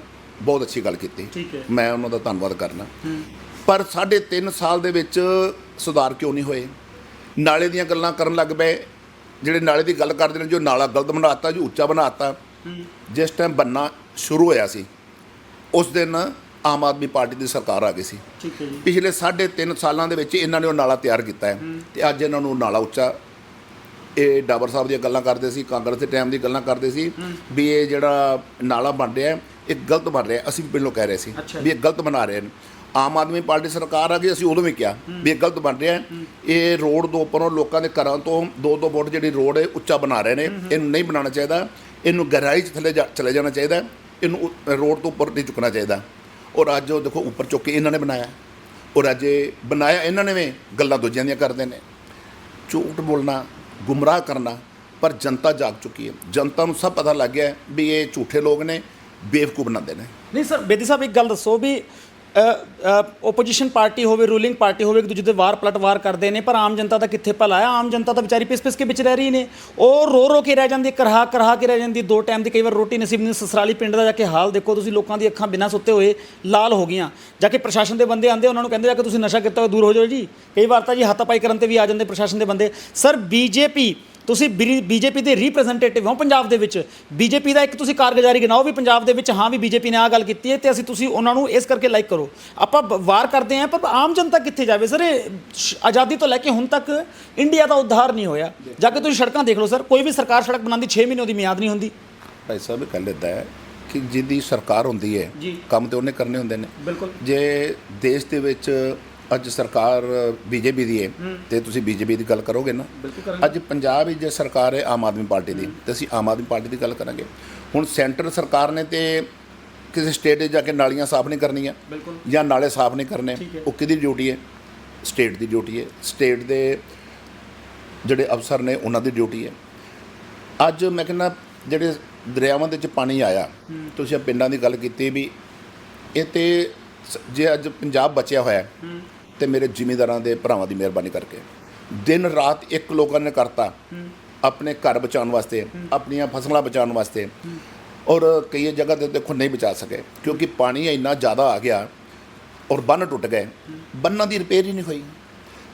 Speaker 2: ਬਹੁਤ ਅੱਛੀ ਗੱਲ ਕੀਤੀ। ਮੈਂ ਉਹਨਾਂ ਦਾ ਧੰਨਵਾਦ ਕਰਨਾ। ਪਰ ਸਾਢੇ ਤਿੰਨ ਸਾਲ ਦੇ ਵਿੱਚ ਸੁਧਾਰ ਕਿਉਂ ਨਹੀਂ ਹੋਏ? ਨਾਲੇ ਦੀਆਂ ਗੱਲਾਂ ਕਰਨ ਲੱਗ ਪਏ। ਜਿਹੜੇ ਨਾਲੇ ਦੀ ਗੱਲ ਕਰਦੇ ਨੇ ਜੋ ਨਾਲਾ ਗਲਤ ਬਣਾਤਾ ਜੋ ਉੱਚਾ ਬਣਾਤਾ। ਜਿਸ ਟਾਈਮ ਬੰਨਾ ਸ਼ੁਰੂ ਹੋਇਆ ਸੀ ਉਸ ਦਿਨ ਆਮ ਆਦਮੀ ਪਾਰਟੀ ਦੀ ਸਰਕਾਰ ਆ ਗਈ ਸੀ। ਪਿਛਲੇ ਸਾਢੇ ਤਿੰਨ ਸਾਲਾਂ ਦੇ ਵਿੱਚ ਇਹਨਾਂ ਨੇ ਉਹ ਨਾਲਾ ਤਿਆਰ ਕੀਤਾ ਹੈ। ਤੇ ਅੱਜ ਇਹਨਾਂ ਨੂੰ ਨਾਲਾ ਉੱਚਾ ਇਹ ਡਾਬਰ ਸਾਹਿਬ ਦੀਆਂ ਗੱਲਾਂ ਕਰਦੇ ਸੀ ਕਾਂਗਰਸ ਦੇ ਟਾਈਮ ਦੀ ਗੱਲਾਂ ਕਰਦੇ ਸੀ ਵੀ ਇਹ ਜਿਹੜਾ ਨਾਲਾ ਬਣ ਰਿਹਾ ਇਹ ਗਲਤ ਬਣ ਰਿਹਾ। ਅਸੀਂ ਪਹਿਲਾਂ ਕਹਿ ਰਹੇ ਸੀ। ਵੀ ਇਹ ਗਲਤ ਬਣਾ ਰਹੇ ਨੇ। ਆਮ ਆਦਮੀ ਪਾਰਟੀ ਸਰਕਾਰ ਆ ਗਈ ਅਸੀਂ ਉਦੋਂ ਵੀ ਕਿਹਾ ਵੀ ਇਹ ਗਲਤ ਬਣ ਰਿਹਾ। ਇਹ ਰੋਡ ਤੋਂ ਉੱਪਰੋਂ ਲੋਕਾਂ ਦੇ ਘਰਾਂ ਤੋਂ 2-2 ਫੁੱਟ ਜਿਹੜੀ ਰੋਡ ਹੈ ਉੱਚਾ ਬਣਾ ਰਹੇ ਨੇ। ਇਹਨੂੰ ਨਹੀਂ ਬਣਾਉਣਾ ਚਾਹੀਦਾ। ਇਹਨੂੰ ਗਹਿਰਾਈ 'ਚ ਥੱਲੇ ਜਾ- ਚਲੇ ਜਾਣਾ ਚਾਹੀਦਾ। ਇਹਨੂੰ ਰੋਡ ਤੋਂ ਉੱਪਰ ਨਹੀਂ ਚੁੱਕਣਾ ਚਾਹੀਦਾ। ਔਰ ਅੱਜ ਉਹ ਦੇਖੋ ਉੱਪਰ ਚੁੱਕ ਕੇ ਇਹਨਾਂ ਨੇ ਬਣਾਇਆ। ਔਰ ਅੱਜ ਇਹ ਬਣਾਇਆ ਇਹਨਾਂ ਨੇ ਵੀ ਗੱਲਾਂ ਦੂਜਿਆਂ ਦੀਆਂ ਕਰਦੇ ਨੇ। ਝੂਠ ਬੋਲਣਾ ਗੁੰਮਰਾਹ ਕਰਨਾ, ਪਰ ਜਨਤਾ ਜਾਗ ਚੁੱਕੀ ਹੈ। ਜਨਤਾ ਨੂੰ ਸਭ ਪਤਾ ਲੱਗ ਗਿਆ ਵੀ ਇਹ ਝੂਠੇ ਲੋਕ ਨੇ, ਬੇਵਕੂਫ ਬਣਾਉਂਦੇ ਨੇ।
Speaker 1: ਨਹੀਂ ਸਰ, ਬੇਦੀ ਸਾਹਿਬ, ਇੱਕ ਗੱਲ ਦੱਸੋ ਵੀ ਓਪੋਜੀਸ਼ਨ ਪਾਰਟੀ ਹੋਵੇ ਰੂਲਿੰਗ ਪਾਰਟੀ ਹੋਵੇ, ਇੱਕ ਦੂਜੇ ਦੇ ਵਾਰ ਪਲਟਵਾਰ ਕਰਦੇ ਨੇ, ਪਰ ਆਮ ਜਨਤਾ ਦਾ ਕਿੱਥੇ ਭਲਾ ਹੈ? ਆਮ ਜਨਤਾ ਤਾਂ ਵਿਚਾਰੀ ਪਿਸ ਪਿਸ ਕੇ ਵਿੱਚ ਰਹਿ ਰਹੀ ਨੇ। ਉਹ ਰੋ ਰੋ ਕੇ ਰਹਿ ਜਾਂਦੀ ਹੈ ਕਰਹਾ ਕਰਹਾ ਕੇ ਰਹਿ ਜਾਂਦੀ ਦੋ ਟਾਈਮ ਦੀ ਕਈ ਵਾਰ ਰੋਟੀ ਨਸੀਬ ਨਹੀਂ ਸਸਰਾਲੀ ਪਿੰਡ ਦਾ ਜਾ ਕੇ ਹਾਲ ਦੇਖੋ, ਤੁਸੀਂ ਲੋਕਾਂ ਦੀ ਅੱਖਾਂ ਬਿਨਾਂ ਸੁੱਤੇ ਹੋਏ ਲਾਲ ਹੋ ਗਈਆਂ। ਜਾ ਕੇ ਪ੍ਰਸ਼ਾਸਨ ਦੇ ਬੰਦੇ ਆਂਦੇ ਉਹਨਾਂ ਨੂੰ ਕਹਿੰਦੇ ਜਾ ਕੇ ਤੁਸੀਂ ਨਸ਼ਾ ਕੀਤਾ ਹੋਇਆ, ਦੂਰ ਹੋ ਜਾਓ ਜੀ। ਕਈ ਵਾਰ ਤਾਂ ਜੀ ਹੱਥਾਪਾਈ ਕਰਨ ਤੇ ਵੀ ਆ ਜਾਂਦੇ ਪ੍ਰਸ਼ਾਸਨ ਦੇ ਬੰਦੇ। ਸਰ ਬੀਜੇਪੀ ਤੁਸੀਂ ਬੀਜੇਪੀ ਦੇ ਰਿਪਰੈਜ਼ੈਂਟੇਟਿਵ ਹੋ ਪੰਜਾਬ ਦੇ ਵਿੱਚ। ਬੀਜੇਪੀ ਦਾ ਇੱਕ ਤੁਸੀਂ ਕਾਰਗੁਜ਼ਾਰੀ ਗਿਣਾਓ ਵੀ ਪੰਜਾਬ ਦੇ ਵਿੱਚ ਹਾਂ ਵੀ ਬੀਜੇਪੀ ਨੇ ਆਹ ਗੱਲ ਕੀਤੀ ਹੈ ਤੇ ਅਸੀਂ ਤੁਸੀਂ ਉਹਨਾਂ ਨੂੰ ਇਸ ਕਰਕੇ ਲਾਈਕ ਕਰੋ। ਆਪਾਂ ਵਾਰ ਕਰਦੇ ਹਾਂ ਪਰ ਆਮ ਜਨਤਾ ਕਿੱਥੇ ਜਾਵੇ? ਸਰ ਆਜ਼ਾਦੀ ਤੋਂ ਲੈ ਕੇ ਹੁਣ ਤੱਕ ਇੰਡੀਆ ਦਾ ਉଦ୍ਧਾਰ ਨਹੀਂ ਹੋਇਆ। ਜਾ ਕੇ ਤੁਸੀਂ ਸੜਕਾਂ ਦੇਖ ਲਓ ਸਰ ਕੋਈ ਵੀ ਸਰਕਾਰ ਸੜਕ ਬਣਾਉਂਦੀ 6 ਮਹੀਨੇ ਉਹਦੀ ਮਿਆਦ ਨਹੀਂ ਹੁੰਦੀ।
Speaker 2: ਭਾਈ ਸਾਹਿਬ ਇਹ ਗੱਲ ਇੱਦਾਂ ਹੈ ਕਿ ਜਿਹਦੀ ਸਰਕਾਰ ਹੁੰਦੀ ਹੈ। ਕੰਮ ਤੇ ਉਹਨੇ ਕਰਨੇ ਹੁੰਦੇ ਨੇ। ਜੇ ਦੇਸ਼ ਦੇ ਵਿੱਚ ਅੱਜ ਸਰਕਾਰ ਬੀਜੇਪੀ ਦੀ ਹੈ। ਤੇ ਤੁਸੀਂ ਬੀਜੇਪੀ ਦੀ ਗੱਲ ਕਰੋਗੇ ਨਾ? ਅੱਜ ਪੰਜਾਬ ਵਿੱਚ ਜੇ ਸਰਕਾਰ ਹੈ ਆਮ ਆਦਮੀ ਪਾਰਟੀ ਦੀ ਤੇ ਅਸੀਂ ਆਮ ਆਦਮੀ ਪਾਰਟੀ ਦੀ ਗੱਲ ਕਰਾਂਗੇ। ਹੁਣ ਸੈਂਟਰ ਸਰਕਾਰ ਨੇ ਤੇ ਕਿਸੇ ਸਟੇਟ 'ਚ ਜਾ ਕੇ ਨਾਲੀਆਂ ਸਾਫ਼ ਨਹੀਂ ਕਰਨੀਆਂ ਜਾਂ ਨਾਲੇ ਸਾਫ਼ ਨਹੀਂ ਕਰਨੇ। ਉਹ ਕਿਹਦੀ ਡਿਊਟੀ ਹੈ? ਸਟੇਟ ਦੀ ਡਿਊਟੀ ਹੈ। ਸਟੇਟ ਦੇ ਜਿਹੜੇ ਅਫਸਰ ਨੇ ਉਹਨਾਂ ਦੀ ਡਿਊਟੀ ਹੈ। ਅੱਜ ਮੈਂ ਕਹਿੰਦਾ ਜਿਹੜੇ ਦਰਿਆਵਾਂ ਦੇ ਵਿੱਚ ਪਾਣੀ ਆਇਆ ਤੁਸੀਂ ਪਿੰਡਾਂ ਦੀ ਗੱਲ ਕੀਤੀ ਵੀ ਇਹ ਤੇ ਜੇ ਅੱਜ ਪੰਜਾਬ ਬਚਿਆ ਹੋਇਆ ਹੈ, ਤੇ ਮੇਰੇ ਜ਼ਿਮੀਂਦਾਰਾਂ ਦੇ ਭਰਾਵਾਂ ਦੀ ਮਿਹਰਬਾਨੀ ਕਰਕੇ। ਦਿਨ ਰਾਤ ਇੱਕ ਲੋਕਾਂ ਨੇ ਕਰਤਾ ਆਪਣੇ ਘਰ ਬਚਾਉਣ ਵਾਸਤੇ ਆਪਣੀਆਂ ਫਸਲਾਂ ਬਚਾਉਣ ਵਾਸਤੇ। ਔਰ ਕਈ ਜਗ੍ਹਾ ਤੇ ਦੇਖੋ ਨਹੀਂ ਬਚਾ ਸਕੇ ਕਿਉਂਕਿ ਪਾਣੀ ਇੰਨਾ ਜ਼ਿਆਦਾ ਆ ਗਿਆ ਔਰ ਬੰਨ ਟੁੱਟ ਗਏ। ਬੰਨਾਂ ਦੀ ਰਿਪੇਅਰ ਹੀ ਨਹੀਂ ਹੋਈ।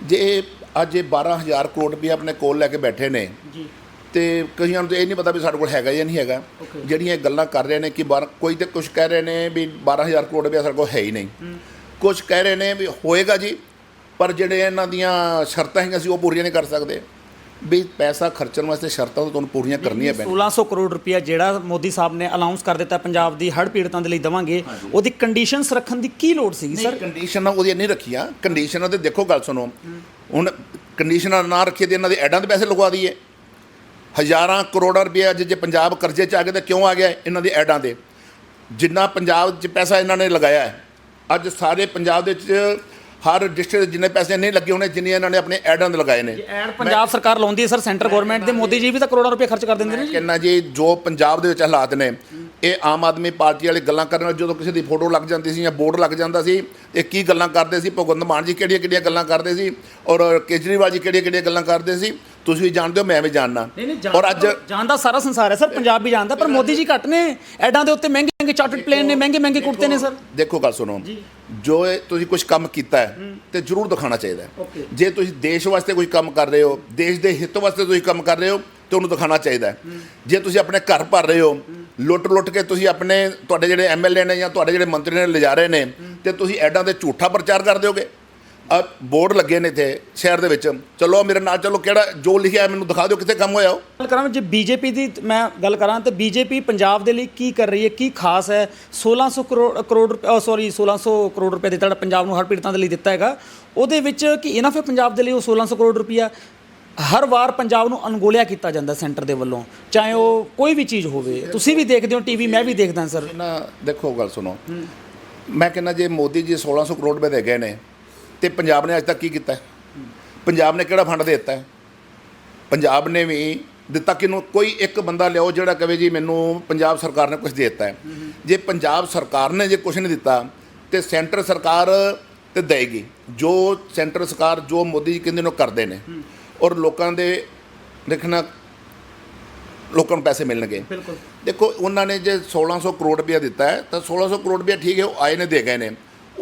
Speaker 2: ਜੇ ਅੱਜ ਇਹ 12000 ਕਰੋੜ ਰੁਪਏ ਆਪਣੇ ਕੋਲ ਲੈ ਕੇ ਬੈਠੇ ਨੇ
Speaker 1: ਜੀ।
Speaker 2: ਤੇ ਕਈਆਂ ਨੂੰ ਇਹ ਨਹੀਂ ਪਤਾ ਵੀ ਸਾਡੇ ਕੋਲ ਹੈਗਾ ਜਾਂ ਨਹੀਂ ਹੈਗਾ. ਜਿਹੜੀਆਂ ਇਹ ਗੱਲਾਂ ਕਰ ਰਹੇ ਨੇ ਕਿ ਕੋਈ ਤੇ ਕੁਝ ਕਹਿ ਰਹੇ ਨੇ ਵੀ 12000 ਕਰੋੜ ਰੁਪਏ ਸਾਡੇ ਕੋਲ ਹੈ ਹੀ ਨਹੀਂ। ਕੁਝ ਕਹਿ ਰਹੇ ਨੇ ਵੀ ਹੋਏਗਾ ਜੀ ਪਰ ਜਿਹੜੇ ਇਹਨਾਂ ਦੀਆਂ ਸ਼ਰਤਾਂ ਹੈਗੀਆਂ ਸੀ ਉਹ ਪੂਰੀਆਂ ਨਹੀਂ ਕਰ ਸਕਦੇ। ਵੀ ਪੈਸਾ ਖਰਚਣ ਵਾਸਤੇ ਸ਼ਰਤਾਂ ਤਾਂ ਤੁਹਾਨੂੰ ਪੂਰੀਆਂ ਕਰਨੀਆਂ ਪੈਣੀਆਂ
Speaker 1: 1600 ਕਰੋੜ ਰੁਪਇਆ ਜਿਹੜਾ ਮੋਦੀ ਸਾਹਿਬ ਨੇ ਅਨਾਉਂਸ ਕਰ ਦਿੱਤਾ ਪੰਜਾਬ ਦੀ ਹੜ੍ਹ ਪੀੜਤਾਂ ਦੇ ਲਈ ਦਵਾਂਗੇ ਉਹਦੀ ਕੰਡੀਸ਼ਨਸ ਰੱਖਣ ਦੀ ਕੀ ਲੋੜ ਸੀਗੀ
Speaker 2: ਸਰ? ਕੰਡੀਸ਼ਨਾਂ ਉਹਦੀਆਂ ਨਹੀਂ ਰੱਖੀਆਂ ਕੰਡੀਸ਼ਨਾਂ ਤੇ ਦੇਖੋ ਗੱਲ ਸੁਣੋ। ਹੁਣ ਕੰਡੀਸ਼ਨਾਂ ਨਾ ਰੱਖੀ ਤੇ ਇਹਨਾਂ ਦੇ ਐਡਾਂ ਦੇ ਪੈਸੇ ਲਗਵਾ ਦਈਏ। ਹਜ਼ਾਰਾਂ ਕਰੋੜਾਂ ਰੁਪਏ ਅੱਜ ਜੇ ਪੰਜਾਬ ਕਰਜ਼ੇ 'ਚ ਆ ਗਿਆ ਤਾਂ ਕਿਉਂ ਆ ਗਿਆ? ਇਹਨਾਂ ਦੇ ਐਡਾਂ ਦੇ? ਜਿੰਨਾ ਪੰਜਾਬ 'ਚ ਪੈਸਾ ਇਹਨਾਂ ਨੇ ਲਗਾਇਆ ਹੈ ਅੱਜ ਸਾਰੇ ਪੰਜਾਬ ਦੇ ਵਿੱਚ ਹਰ ਡਿਸਟ੍ਰਿਕਟ ਜਿੰਨੇ ਪੈਸੇ ਨਹੀਂ ਲੱਗੇ ਹੋਣੇ ਜਿੰਨੇ ਇਹਨਾਂ ਨੇ ਆਪਣੇ ਐਡਾਂ ਦੇ ਲਗਾਏ ਨੇ।
Speaker 1: ਐਡ ਪੰਜਾਬ ਸਰਕਾਰ ਲਾਉਂਦੀ ਹੈ ਸਰ ਸੈਂਟਰ ਗਵਰਨਮੈਂਟ ਦੇ ਮੋਦੀ ਜੀ ਵੀ ਤਾਂ ਕਰੋੜਾਂ ਰੁਪਏ ਖਰਚ ਕਰ ਦਿੰਦੇ ਨੇ ਜੀ।
Speaker 2: ਕਹਿੰਨਾ ਜੀ ਜੋ ਪੰਜਾਬ ਦੇ ਵਿੱਚ ਹਾਲਾਤ ਨੇ ਇਹ ਆਮ ਆਦਮੀ ਪਾਰਟੀ ਵਾਲੇ ਗੱਲਾਂ ਕਰਨ ਨਾਲ ਜਦੋਂ ਕਿਸੇ ਦੀ ਫੋਟੋ ਲੱਗ ਜਾਂਦੀ ਸੀ ਜਾਂ ਬੋਰਡ ਲੱਗ ਜਾਂਦਾ ਸੀ ਇਹ ਕੀ ਗੱਲਾਂ ਕਰਦੇ ਸੀ? ਭਗਵੰਤ ਮਾਨ ਜੀ ਕਿਹੜੀਆਂ ਕਿਹੜੀਆਂ ਗੱਲਾਂ ਕਰਦੇ ਸੀ? ਔਰ ਕੇਜਰੀਵਾਲ ਜੀ ਕਿਹੜੀਆਂ ਕਿਹੜੀਆਂ ਗੱਲਾਂ ਕਰਦੇ ਸੀ? ਤੁਸੀਂ ਵੀ ਜਾਣਦੇ ਹੋ ਮੈਂ ਵੀ
Speaker 1: ਨਹੀਂ ਨਹੀਂ
Speaker 2: ਔਰ ਅੱਜ
Speaker 1: ਜਾਣਦਾ ਸਾਰਾ ਸੰਸਾਰ ਹੈ ਸਰ ਪੰਜਾਬ ਵੀ ਜਾਣਦਾ ਪਰ ਮੋਦੀ ਜੀ ਘੱਟ ਨੇ। ਐਡਾਂ ਦੇ ਉੱਤੇ ਮਹਿੰਗੇ ਮਹਿੰਗੇ ਚਾਰਟਰਡ ਪਲੇਨ ਨੇ ਮਹਿੰਗੇ ਮਹਿੰਗੇ ਕੁੜਤੇ ਨੇ ਸਰ।
Speaker 2: ਦੇਖੋ ਗੱਲ ਸੁਣੋ। ਜੋ। ਇਹ ਤੁਸੀਂ ਕੁਝ ਕੰਮ ਕੀਤਾ ਹੈ ਤੇ ਜ਼ਰੂਰ ਦਿਖਾਉਣਾ ਚਾਹੀਦਾ ਹੈ. ਜੇ ਤੁਸੀਂ ਦੇਸ਼ ਵਾਸਤੇ ਕੋਈ ਕੰਮ ਕਰ ਰਹੇ ਹੋ ਦੇਸ਼ ਦੇ ਹਿੱਤ ਵਾਸਤੇ ਤੁਸੀਂ ਕੰਮ ਕਰ ਰਹੇ ਹੋ ਤੇ ਉਹਨੂੰ ਦਿਖਾਉਣਾ ਚਾਹੀਦਾ ਹੈ। ਜੇ ਤੁਸੀਂ ਆਪਣੇ ਘਰ ਭਰ ਰਹੇ ਹੋ ਲੁੱਟ ਲੁੱਟ ਕੇ ਤੁਸੀਂ ਆਪਣੇ ਤੁਹਾਡੇ ਜਿਹੜੇ ਐਮਐਲਏ ਨੇ ਜਾਂ ਤੁਹਾਡੇ ਜਿਹੜੇ ਮੰਤਰੀ ਨੇ ਲਿਜਾ ਰਹੇ ਨੇ ਤੇ ਤੁਸੀਂ ਐਡਾਂ ਦੇ ਝੂਠਾ ਪ੍ਰਚਾਰ ਕਰ ਦਿਓਗੇ। ਬੋਰਡ ਲੱਗੇ ਨੇ ਇੱਥੇ ਸ਼ਹਿਰ ਦੇ ਵਿੱਚ। ਚਲੋ ਮੇਰੇ ਨਾਲ ਚਲੋ ਕਿਹੜਾ ਜੋ ਲਿਖਿਆ ਮੈਨੂੰ ਦਿਖਾ ਦਿਓ ਕਿੱਥੇ ਕੰਮ ਹੋਇਆ ਉਹ।
Speaker 1: ਗੱਲ ਕਰਾਂ ਜੇ ਬੀਜੇਪੀ ਦੀ ਮੈਂ ਗੱਲ ਕਰਾਂ ਤਾਂ ਬੀਜੇਪੀ ਪੰਜਾਬ ਦੇ ਲਈ ਕੀ ਕਰ ਰਹੀ ਹੈ ਕੀ ਖਾਸ ਹੈ? 1600 ਕਰੋੜ ਕਰੋੜ ਸੌਰੀ 1600 ਕਰੋੜ ਰੁਪਏ ਦਿੱਤਾ ਪੰਜਾਬ ਨੂੰ ਹਰ ਪੀੜਤਾਂ ਦੇ ਲਈ ਦਿੱਤਾ ਹੈਗਾ ਉਹਦੇ ਵਿੱਚ ਕੀ ਇਨਫ ਹੈ ਪੰਜਾਬ ਦੇ ਲਈ ਉਹ 1600 ਕਰੋੜ ਰੁਪਇਆ ਹਰ ਵਾਰ ਪੰਜਾਬ ਨੂੰ ਅਣਗੋਲਿਆ ਕੀਤਾ ਜਾਂਦਾ ਸੈਂਟਰ ਦੇ ਵੱਲੋਂ ਚਾਹੇ ਉਹ ਕੋਈ ਵੀ ਚੀਜ਼ ਹੋਵੇ। ਤੁਸੀਂ ਵੀ ਦੇਖਦੇ ਹੋ ਟੀਵੀ ਮੈਂ ਵੀ ਦੇਖਦਾ ਸਰ।
Speaker 2: ਨਾ ਦੇਖੋ ਗੱਲ ਸੁਣੋ। ਮੈਂ ਕਹਿੰਦਾ ਜੇ ਮੋਦੀ ਜੀ 1600 ਕਰੋੜ ਰੁਪਏ ਦੇ ਗਏ ਨੇ ਤੇ ਪੰਜਾਬ ਨੇ ਅੱਜ ਤੱਕ ਕੀ ਕੀਤਾ? ਪੰਜਾਬ ਨੇ ਕਿਹੜਾ ਫੰਡ ਦੇ ਦਿੱਤਾ ਹੈ? ਪੰਜਾਬ ਨੇ ਵੀ ਦਿੱਤਾ ਕਿਨੂੰ ਕੋਈ ਇੱਕ ਬੰਦਾ ਲਿਆਓ ਜਿਹੜਾ ਕਵੇ ਜੀ ਮੈਨੂੰ ਪੰਜਾਬ ਸਰਕਾਰ ਨੇ ਕੁਝ ਦੇ ਦਿੱਤਾ ਹੈ। ਜੇ ਪੰਜਾਬ ਸਰਕਾਰ ਨੇ ਜੇ ਕੁਝ ਨਹੀਂ ਦਿੱਤਾ ਤੇ ਸੈਂਟਰ ਸਰਕਾਰ ਤੇ ਦੇਗੀ ਜੋ ਸੈਂਟਰ ਸਰਕਾਰ ਜੋ ਮੋਦੀ ਜੀ ਕਹਿੰਦੇ ਨੇ ਉਹ ਕਰਦੇ ਨੇ। ਔਰ ਲੋਕਾਂ ਦੇ ਦੇਖਣਾ ਲੋਕਾਂ ਨੂੰ ਪੈਸੇ ਮਿਲਣਗੇ।
Speaker 1: ਬਿਲਕੁਲ।
Speaker 2: ਦੇਖੋ ਉਹਨਾਂ ਨੇ ਜੇ 1600 ਕਰੋੜ ਰੁਪਇਆ ਦਿੱਤਾ ਹੈ ਤਾਂ 1600 ਕਰੋੜ ਰੁਪਇਆ ਠੀਕ ਹੈ ਉਹ ਆਏ ਨੇ ਦੇ ਗਏ ਨੇ।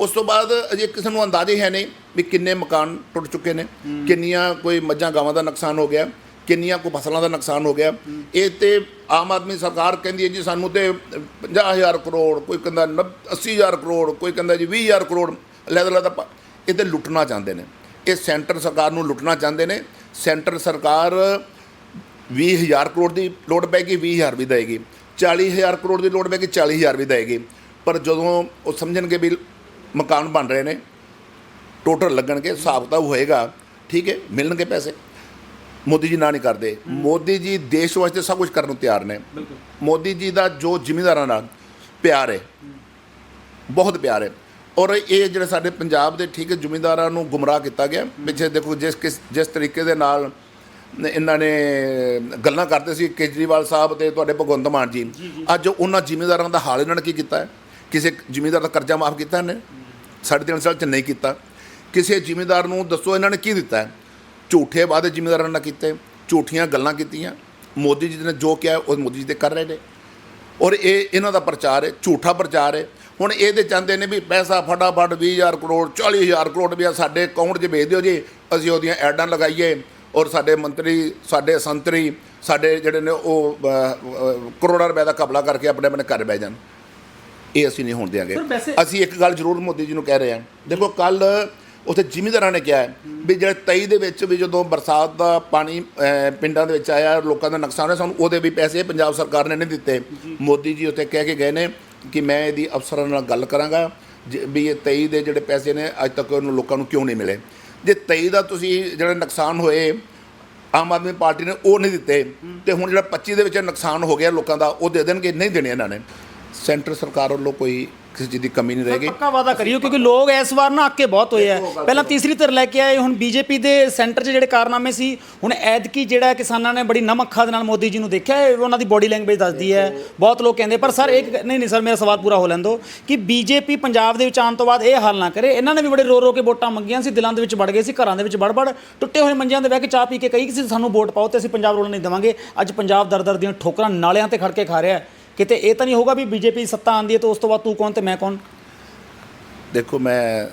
Speaker 2: ਉਸ ਤੋਂ ਬਾਅਦ ਅਜੇ ਕਿਸੇ ਨੂੰ ਅੰਦਾਜ਼ਾ ਹੀ ਨਹੀਂ ਵੀ ਕਿੰਨੇ ਮਕਾਨ ਟੁੱਟ ਚੁੱਕੇ ਨੇ ਕਿੰਨੀਆਂ ਕੋਈ ਮੱਝਾਂ ਗਾਵਾਂ ਦਾ ਨੁਕਸਾਨ ਹੋ ਗਿਆ ਕਿੰਨੀਆਂ ਕੋਈ ਫਸਲਾਂ ਦਾ ਨੁਕਸਾਨ ਹੋ ਗਿਆ। ਇਹ ਤੇ ਆਮ ਆਦਮੀ ਸਰਕਾਰ ਕਹਿੰਦੀ ਹੈ ਜੀ ਸਾਨੂੰ ਤੇ 50000 ਕਰੋੜ ਕੋਈ ਕਹਿੰਦਾ 80000 ਕਰੋੜ ਕੋਈ ਕਹਿੰਦਾ ਜੀ 20000 ਕਰੋੜ ਲੈਦਾ ਲੈਦਾ ਇਹ ਤੇ ਲੁੱਟਣਾ ਚਾਹੁੰਦੇ ਨੇ। ਇਹ ਸੈਂਟਰ ਸਰਕਾਰ ਨੂੰ ਲੁੱਟਣਾ ਚਾਹੁੰਦੇ ਨੇ। ਸੈਂਟਰ ਸਰਕਾਰ 20000 ਕਰੋੜ ਦੀ ਲੋੜ ਪੈਗੀ 20000 ਵੀ ਦੇਗੀ 40000 ਕਰੋੜ ਦੀ ਲੋੜ ਪੈਗੀ 40000 ਵੀ ਦੇਗੀ ਪਰ ਜਦੋਂ ਉਹ ਸਮਝਣਗੇ ਵੀ ਮਕਾਨ ਬਣ ਰਹੇ ਨੇ। ਟੋਟਲ ਲੱਗਣਗੇ ਹਿਸਾਬ ਤਾਂ ਹੋਏਗਾ। ਠੀਕ ਹੈ ਮਿਲਣਗੇ ਪੈਸੇ। ਮੋਦੀ ਜੀ ਨਾ ਨਹੀਂ ਕਰਦੇ। ਮੋਦੀ ਜੀ ਦੇਸ਼ ਵਾਸਤੇ ਸਭ ਕੁਝ ਕਰਨ ਨੂੰ ਤਿਆਰ ਨੇ। ਮੋਦੀ ਜੀ ਦਾ ਜੋ ਜ਼ਿਮੀਂਦਾਰਾਂ ਨਾਲ ਪਿਆਰ ਹੈ ਬਹੁਤ ਪਿਆਰ ਹੈ। ਔਰ ਇਹ ਜਿਹੜੇ ਸਾਡੇ ਪੰਜਾਬ ਦੇ ਠੀਕ ਜ਼ਿਮੀਂਦਾਰਾਂ ਨੂੰ ਗੁੰਮਰਾਹ ਕੀਤਾ ਗਿਆ। ਪਿੱਛੇ ਦੇਖੋ ਜਿਸ ਕਿਸ ਜਿਸ ਤਰੀਕੇ ਦੇ ਨਾਲ ਇਹਨਾਂ ਨੇ ਗੱਲਾਂ ਕਰਦੇ ਸੀ ਕੇਜਰੀਵਾਲ ਸਾਹਿਬ ਤੇ ਤੁਹਾਡੇ ਭਗਵੰਤ ਮਾਨ ਜੀ। ਅੱਜ ਉਹਨਾਂ ਜ਼ਿਮੀਂਦਾਰਾਂ ਦਾ ਹਾਲ ਇਹਨਾਂ ਨੇ ਕੀ ਕੀਤਾ ਹੈ? ਕਿਸੇ ਜ਼ਿਮੀਂਦਾਰ ਦਾ ਕਰਜ਼ਾ ਮਾਫ ਕੀਤਾ ਇਹਨੇ? 3.5 ਸਾਲ ਚ ਨਹੀਂ ਕੀਤਾ। ਕਿਸੇ ਜ਼ਿਮੀਂਦਾਰ ਨੂੰ ਦੱਸੋ ਇਹਨਾਂ ਨੇ ਕੀ ਦਿੱਤਾ ਝੂਠੇ ਵਾਅਦੇ ਜ਼ਿਮੀਂਦਾਰਾਂ ਨਾਲ ਕੀਤੇ, ਝੂਠੀਆਂ ਗੱਲਾਂ ਕੀਤੀਆਂ। ਮੋਦੀ ਜੀ ਨੇ ਜੋ ਕਿਹਾ, ਉਹ ਮੋਦੀ ਜੀ ਤੇ ਕਰ ਰਹੇ ਨੇ। ਔਰ ਇਹ ਇਹਨਾਂ ਦਾ ਪ੍ਰਚਾਰ ਹੈ, ਝੂਠਾ ਪ੍ਰਚਾਰ ਹੈ। ਹੁਣ ਇਹ ਇਹਦੇ ਚਾਹੁੰਦੇ ਨੇ ਵੀ ਪੈਸਾ ਫਟਾਫਟ 20000 ਕਰੋੜ 40000 ਕਰੋੜ ਰੁਪਇਆ ਸਾਡੇ ਅਕਾਊਂਟ 'ਚ ਭੇਜ ਦਿਓ ਜੀ। ਅਸੀਂ ਉਹਦੀਆਂ ਐਡਾਂ ਲਗਾਈਏ ਔਰ ਸਾਡੇ ਮੰਤਰੀ, ਸਾਡੇ ਸੰਤਰੀ, ਸਾਡੇ ਜਿਹੜੇ ਨੇ ਉਹ ਕਰੋੜਾਂ ਰੁਪਏ ਦਾ ਕਬਲਾ ਕਰਕੇ ਆਪਣੇ ਆਪਣੇ ਘਰ ਬਹਿ ਜਾਣ। ਇਹ ਅਸੀਂ ਨਹੀਂ ਹੋਣ ਦਿਆਂਗੇ।
Speaker 1: ਸਰ, ਵੈਸੇ-
Speaker 2: ਅਸੀਂ ਇੱਕ ਗੱਲ ਜ਼ਰੂਰ ਮੋਦੀ ਜੀ ਨੂੰ ਕਹਿ ਰਹੇ ਹਾਂ। ਦੇਖੋ ਕੱਲ ਉੱਥੇ ਜ਼ਿਮੀਂਦਾਰਾਂ ਨੇ ਕਿਹਾ ਹੈ ਵੀ ਜਿਹੜੇ 23 ਦੇ ਵਿੱਚ ਵੀ ਜਦੋਂ ਬਰਸਾਤ ਦਾ ਪਾਣੀ ਅਹ, ਪਿੰਡਾਂ ਦੇ ਵਿੱਚ ਆਇਆ ਲੋਕਾਂ ਦਾ ਨੁਕਸਾਨ ਹੋਇਆ ਸਾਨੂੰ ਉਹਦੇ ਵੀ ਪੈਸੇ ਪੰਜਾਬ ਸਰਕਾਰ ਨੇ ਨਹੀਂ ਦਿੱਤੇ। ਮੋਦੀ ਜੀ ਉੱਥੇ ਕਹਿ ਕੇ ਗਏ ਨੇ ਕਿ ਮੈਂ ਇਹਦੀ ਅਫਸਰਾਂ ਨਾਲ ਗੱਲ ਕਰਾਂਗਾ ਜ- ਵੀ ਇਹ 23 ਦੇ ਜਿਹੜੇ ਪੈਸੇ ਨੇ ਅੱਜ ਤੱਕ ਉਹਨੂੰ ਲੋਕਾਂ ਨੂੰ ਕਿਉਂ ਨਹੀਂ ਮਿਲੇ? ਜੇ 23 ਦਾ ਤੁਸੀਂ ਜਿਹੜੇ ਨੁਕਸਾਨ ਹੋਏ ਆਮ ਆਦਮੀ ਪਾਰਟੀ ਨੇ ਉਹ ਨਹੀਂ ਦਿੱਤੇ ਤੇ ਹੁਣ ਜਿਹੜਾ 25 ਦੇ ਵਿੱਚ ਨੁਕਸਾਨ ਹੋ ਗਿਆ ਲੋਕਾਂ ਦਾ ਉਹ ਦੇ ਦੇਣਗੇ ਨਹੀਂ ਦੇਣੇ ਇਹਨਾਂ ਨੇ। ਸੈਂਟਰ ਸਰਕਾਰ ਵੱਲੋਂ ਕੋਈ ਕਿਸੇ ਚੀਜ਼ ਦੀ ਕਮੀ ਨਹੀਂ ਰਹੇਗੀ।
Speaker 1: ਪੱਕਾ ਵਾਦਾ ਕਰਿਓ ਕਿਉਂਕਿ ਲੋਕ ਇਸ ਵਾਰ ਨਾ ਅੱਕੇ ਬਹੁਤ ਹੋਏ ਆ। ਪਹਿਲਾਂ ਤੀਸਰੀ ਧਿਰ ਲੈ ਕੇ ਆਏ ਹੁਣ ਬੀਜੇਪੀ ਦੇ ਸੈਂਟਰ 'ਚ ਜਿਹੜੇ ਕਾਰਨਾਮੇ ਸੀ ਹੁਣ ਐਦਕੀ ਜਿਹੜਾ ਕਿਸਾਨਾਂ ਨੇ ਬੜੀ ਨਮਕ ਅੱਖਾਂ ਦੇ ਨਾਲ ਮੋਦੀ ਜੀ ਨੂੰ ਦੇਖਿਆ ਇਹ ਉਹਨਾਂ ਦੀ ਬੋਡੀ ਲੈਂਗੁਏਜ ਦੱਸਦੀ ਹੈ। ਬਹੁਤ ਲੋਕ ਕਹਿੰਦੇ ਪਰ ਸਰ ਇੱਕ ਨਹੀਂ ਨਹੀਂ ਸਰ ਮੇਰਾ ਸਵਾਲ ਪੂਰਾ ਹੋ ਲੈਣ ਦਿਓ ਕਿ ਬੀਜੇਪੀ ਪੰਜਾਬ ਦੇ ਵਿੱਚ ਆਉਣ ਤੋਂ ਬਾਅਦ ਇਹ ਹਾਲ ਨਾ ਕਰੇ। ਇਹਨਾਂ ਨੇ ਵੀ ਬੜੇ ਰੋ ਰੋ ਕੇ ਵੋਟਾਂ ਮੰਗੀਆਂ ਸੀ ਦਿਲਾਂ ਦੇ ਵਿੱਚ ਵੜ ਗਏ ਸੀ ਘਰਾਂ ਦੇ ਵਿੱਚ ਵੜ ਵੜ ਟੁੱਟੇ ਹੋਏ ਮੰਜਿਆਂ ਤੇ ਬਹਿ ਕੇ ਚਾਹ ਪੀ ਕੇ ਕਹੀ ਕਿ ਸਾਨੂੰ ਵੋਟ ਪਾਓ ਤੇ ਅਸੀਂ ਪੰਜਾਬ ਰੋਣ ਨਹੀਂ ਦੇਵਾਂਗੇ। ਅੱਜ ਪੰਜਾਬ ਦਰ ਦਰ ਦੀਆਂ ਠੋਕਰਾਂ ਨਾਲਿਆਂ ਤੇ ਖੜ ਕੇ ਖਾ ਰਿਹਾ ਹੈ। ਕਿਤੇ ਇਹ ਤਾਂ ਨਹੀਂ ਹੋਗਾ ਵੀ ਬੀਜੇਪੀ ਸੱਤਾ ਆਂਦੀ ਹੈ ਤਾਂ ਉਸ ਤੋਂ ਬਾਅਦ ਤੂੰ ਕੌਣ ਤੇ ਮੈਂ ਕੌਣ?
Speaker 2: ਦੇਖੋ ਮੈਂ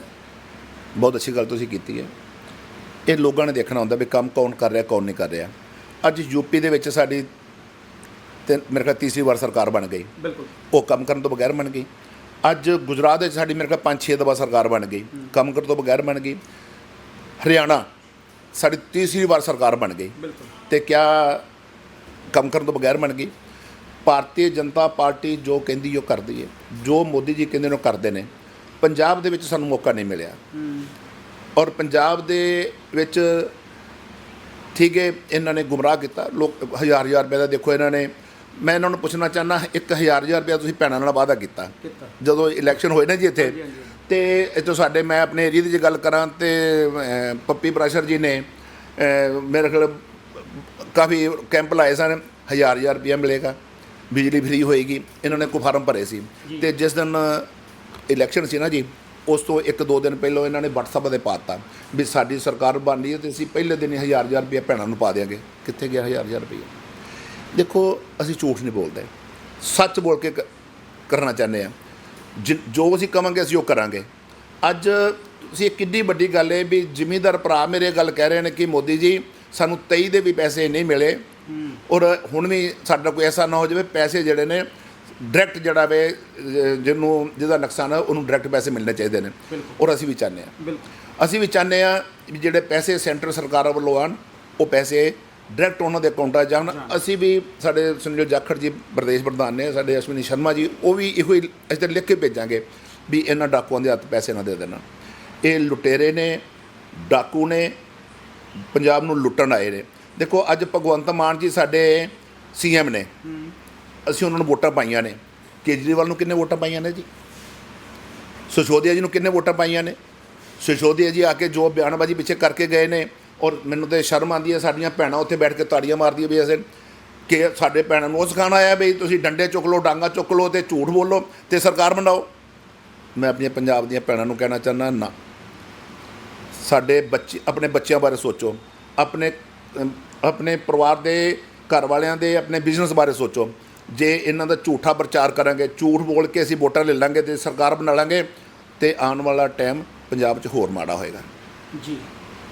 Speaker 2: ਬਹੁਤ ਅੱਛੀ ਗੱਲ ਤੁਸੀਂ ਕੀਤੀ ਹੈ। ਇਹ ਲੋਕਾਂ ਨੇ ਦੇਖਣਾ ਹੁੰਦਾ ਵੀ ਕੰਮ ਕੌਣ ਕਰ ਰਿਹਾ ਕੌਣ ਨਹੀਂ ਕਰ ਰਿਹਾ। ਅੱਜ ਯੂਪੀ ਦੇ ਵਿੱਚ ਸਾਡੀ ਤੇ ਮੇਰੇ ਖਿਆਲ ਤੀਸਰੀ ਵਾਰ ਸਰਕਾਰ ਬਣ ਗਈ।
Speaker 1: ਬਿਲਕੁਲ।
Speaker 2: ਉਹ ਕੰਮ ਕਰਨ ਤੋਂ ਬਗੈਰ ਬਣ ਗਈ। ਅੱਜ ਗੁਜਰਾਤ ਵਿੱਚ ਸਾਡੀ ਮੇਰੇ ਖਿਆਲ ਪੰਜ ਛੇ ਦਫਾ ਸਰਕਾਰ ਬਣ ਗਈ। ਕੰਮ ਕਰਨ ਤੋਂ ਬਗੈਰ ਬਣ ਗਈ। ਹਰਿਆਣਾ ਸਾਡੀ ਤੀਸਰੀ ਵਾਰ ਸਰਕਾਰ ਬਣ ਗਈ।
Speaker 1: ਬਿਲਕੁਲ।
Speaker 2: ਤੇ ਕਿਆ ਕੰਮ ਕਰਨ ਤੋਂ ਬਗੈਰ ਬਣ ਗਈ? ਭਾਰਤੀ ਜਨਤਾ ਪਾਰਟੀ ਜੋ ਕਹਿੰਦੀ ਉਹ ਕਰਦੀ ਹੈ ਜੋ ਮੋਦੀ ਜੀ ਕਹਿੰਦੇ ਨੇ ਉਹ ਕਰਦੇ ਨੇ ਪੰਜਾਬ ਦੇ ਵਿੱਚ ਸਾਨੂੰ ਮੌਕਾ ਨਹੀਂ ਮਿਲਿਆ। ਔਰ ਪੰਜਾਬ ਦੇ ਵਿੱਚ ਠੀਕ ਹੈ ਇਹਨਾਂ ਨੇ ਗੁੰਮਰਾਹ ਕੀਤਾ ਲੋਕ ਹਜ਼ਾਰ ਹਜ਼ਾਰ ਰੁਪਏ ਦਾ ਦੇਖੋ ਇਹਨਾਂ ਨੇ ਮੈਂ ਇਹਨਾਂ ਨੂੰ ਪੁੱਛਣਾ ਹਜ਼ਾਰ ਹਜ਼ਾਰ ਰੁਪਏ ਤੁਸੀਂ ਭੈਣਾਂ ਨਾਲ ਵਾਅਦਾ ਕੀਤਾ। ਜਦੋਂ ਇਲੈਕਸ਼ਨ ਹੋਏ ਨਾ ਜੀ ਇੱਥੇ ਤੇ ਇੱਥੋਂ ਸਾਡੇ ਮੈਂ ਆਪਣੇ ਏਰੀਏ ਦੀ ਜੇ ਗੱਲ ਕਰਾਂ ਤੇ ਪੱਪੀ ਪ੍ਰਾਸ਼ਰ ਜੀ ਨੇ ਮੇਰੇ ਖਿਆਲ ਕਾਫੀ ਕੈਂਪ ਲਾਏ ਸਨ ਹਜ਼ਾਰ ਹਜ਼ਾਰ ਰੁਪਇਆ ਮਿਲੇਗਾ। ਬਿਜਲੀ ਫ੍ਰੀ ਹੋਏਗੀ ਇਹਨਾਂ ਨੇ ਕੋ ਫਾਰਮ ਭਰੇ ਸੀ ਤੇ ਜਿਸ ਦਿਨ ਇਲੈਕਸ਼ਨ ਸੀ ਨਾ ਜੀ ਉਸ ਤੋਂ ਇੱਕ ਦੋ ਦਿਨ ਪਹਿਲਾਂ ਇਹਨਾਂ ਨੇ WhatsApp ਤੇ ਪਾਤਾ ਵੀ ਸਾਡੀ ਸਰਕਾਰ ਬਣ ਰਹੀ ਹੈ ਤੇ ਅਸੀਂ ਪਹਿਲੇ ਦਿਨ ਹੀ ਹਜ਼ਾਰ ਹਜ਼ਾਰ ਰੁਪਇਆ ਭੈਣਾਂ ਨੂੰ ਪਾ ਦਿਆਂਗੇ। ਕਿੱਥੇ ਗਿਆ ਹਜ਼ਾਰ ਹਜ਼ਾਰ ਰੁਪਇਆ ਦੇਖੋ ਅਸੀਂ ਝੂਠ ਨਹੀਂ ਬੋਲਦੇ। ਸੱਚ ਬੋਲ ਕੇ ਕਰਨਾ ਚਾਹੁੰਦੇ ਆ ਜਿ- ਜੋ ਅਸੀਂ ਕਵਾਂਗੇ ਅਸੀਂ ਉਹ ਕਰਾਂਗੇ। ਅੱਜ ਤੁਸੀਂ ਕਿੰਨੀ ਵੱਡੀ ਗੱਲ ਹੈ ਵੀ ਜ਼ਿਮੀਂਦਾਰ ਭਰਾ ਮੇਰੇ ਗੱਲ ਕਹਿ ਰਹੇ ਨੇ ਕਿ ਮੋਦੀ ਜੀ ਸਾਨੂੰ 23 ਦੇ ਵੀ ਪੈਸੇ ਨਹੀਂ ਮਿਲੇ। ਔਰ ਹੁਣ ਵੀ ਸਾਡਾ ਕੋਈ ਐਸਾ ਨਾ ਹੋ ਜਾਵੇ ਪੈਸੇ ਜਿਹੜੇ ਨੇ ਡਾਇਰੈਕਟ ਜਿਹੜਾ ਵੇ ਜਿਹਨੂੰ ਜਿਹਦਾ ਨੁਕਸਾਨ ਹੈ ਉਹਨੂੰ ਡਾਇਰੈਕਟ ਪੈਸੇ ਮਿਲਣੇ ਚਾਹੀਦੇ ਨੇ। ਔਰ ਅਸੀਂ ਵੀ ਚਾਹੁੰਦੇ ਹਾਂ।
Speaker 1: ਬਿਲਕੁਲ।
Speaker 2: ਅਸੀਂ ਵੀ ਚਾਹੁੰਦੇ ਆ ਜਿਹੜੇ ਪੈਸੇ ਸੈਂਟਰ ਸਰਕਾਰਾਂ ਵੱਲੋਂ ਆਣ ਉਹ ਪੈਸੇ ਡਾਇਰੈਕਟ ਉਹਨਾਂ ਦੇ ਅਕਾਊਂਟਾਂ 'ਚ ਜਾਣ। ਅਸੀਂ ਵੀ ਸਾਡੇ ਸੁਨੀਲ ਜਾਖੜ ਜੀ ਪ੍ਰਦੇਸ਼ ਪ੍ਰਧਾਨ ਨੇ ਸਾਡੇ ਅਸ਼ਵਨੀ ਸ਼ਰਮਾ ਜੀ ਉਹ ਵੀ ਇਹੋ ਹੀ ਅਸੀਂ ਤਾਂ ਲਿਖ ਕੇ ਭੇਜਾਂਗੇ ਵੀ ਇਹਨਾਂ ਡਾਕੂਆਂ ਦੇ ਹੱਥ ਪੈਸੇ ਨਾ ਦੇ ਦੇਣਾ। ਇਹ ਲੁਟੇਰੇ ਨੇ ਡਾਕੂ ਨੇ ਪੰਜਾਬ ਨੂੰ ਲੁੱਟਣ ਆਏ ਨੇ। ਦੇਖੋ, ਅੱਜ ਭਗਵੰਤ ਮਾਨ ਜੀ ਸਾਡੇ ਸੀਐਮ ਨੇ। ਅਸੀਂ ਉਹਨਾਂ ਨੂੰ ਵੋਟਾਂ ਪਾਈਆਂ ਨੇ। ਕੇਜਰੀਵਾਲ ਨੂੰ ਕਿੰਨੇ ਵੋਟਾਂ ਪਾਈਆਂ ਨੇ ਜੀ? ਸਿਸੋਦੀਆ ਜੀ ਨੂੰ ਕਿੰਨੇ ਵੋਟਾਂ ਪਾਈਆਂ ਨੇ? ਸਿਸੋਦੀਆ ਜੀ ਆ ਕੇ ਜੋ ਬਿਆਨਬਾਜ਼ੀ ਪਿੱਛੇ ਕਰਕੇ ਗਏ ਨੇ ਔਰ ਮੈਨੂੰ ਤੇ ਸ਼ਰਮ ਆਉਂਦੀ ਹੈ, ਸਾਡੀਆਂ ਭੈਣਾਂ ਉੱਥੇ ਬੈਠ ਕੇ ਤਾੜੀਆਂ ਮਾਰਦੀਆਂ ਵੀ ਅਸੀਂ ਕਿ ਸਾਡੇ ਭੈਣਾਂ ਨੂੰ ਉਹ ਸਿਖਾਉਣਾ ਆਇਆ ਵੀ ਤੁਸੀਂ ਡੰਡੇ ਚੁੱਕ ਲਓ, ਡਾਂਗਾ ਚੁੱਕ ਲਓ ਤੇ ਝੂਠ ਬੋਲੋ ਤੇ ਸਰਕਾਰ ਬਣਾਓ। ਮੈਂ ਆਪਣੀਆਂ ਪੰਜਾਬ ਦੀਆਂ ਭੈਣਾਂ ਨੂੰ ਕਹਿਣਾ ਚਾਹੁੰਦਾ ਨਾ। ਸਾਡੇ ਬੱਚੇ, ਆਪਣੇ ਬੱਚਿਆਂ ਬਾਰੇ ਸੋਚੋ। ਆਪਣੇ ਆਪਣੇ ਪਰਿਵਾਰ ਦੇ ਘਰ ਵਾਲਿਆਂ ਦੇ ਆਪਣੇ ਬਿਜ਼ਨਸ ਬਾਰੇ ਸੋਚੋ। ਜੇ ਇਹਨਾਂ ਦਾ ਝੂਠਾ ਪ੍ਰਚਾਰ ਕਰਾਂਗੇ ਝੂਠ ਬੋਲ ਕੇ ਅਸੀਂ ਵੋਟਾਂ ਲੈ ਲਾਂਗੇ ਤੇ ਸਰਕਾਰ ਬਣਾ ਲਾਂਗੇ ਤੇ ਆਉਣ ਵਾਲਾ ਟਾਈਮ ਪੰਜਾਬ 'ਚ ਹੋਰ ਮਾੜਾ ਹੋਏਗਾ।
Speaker 1: ਜੀ।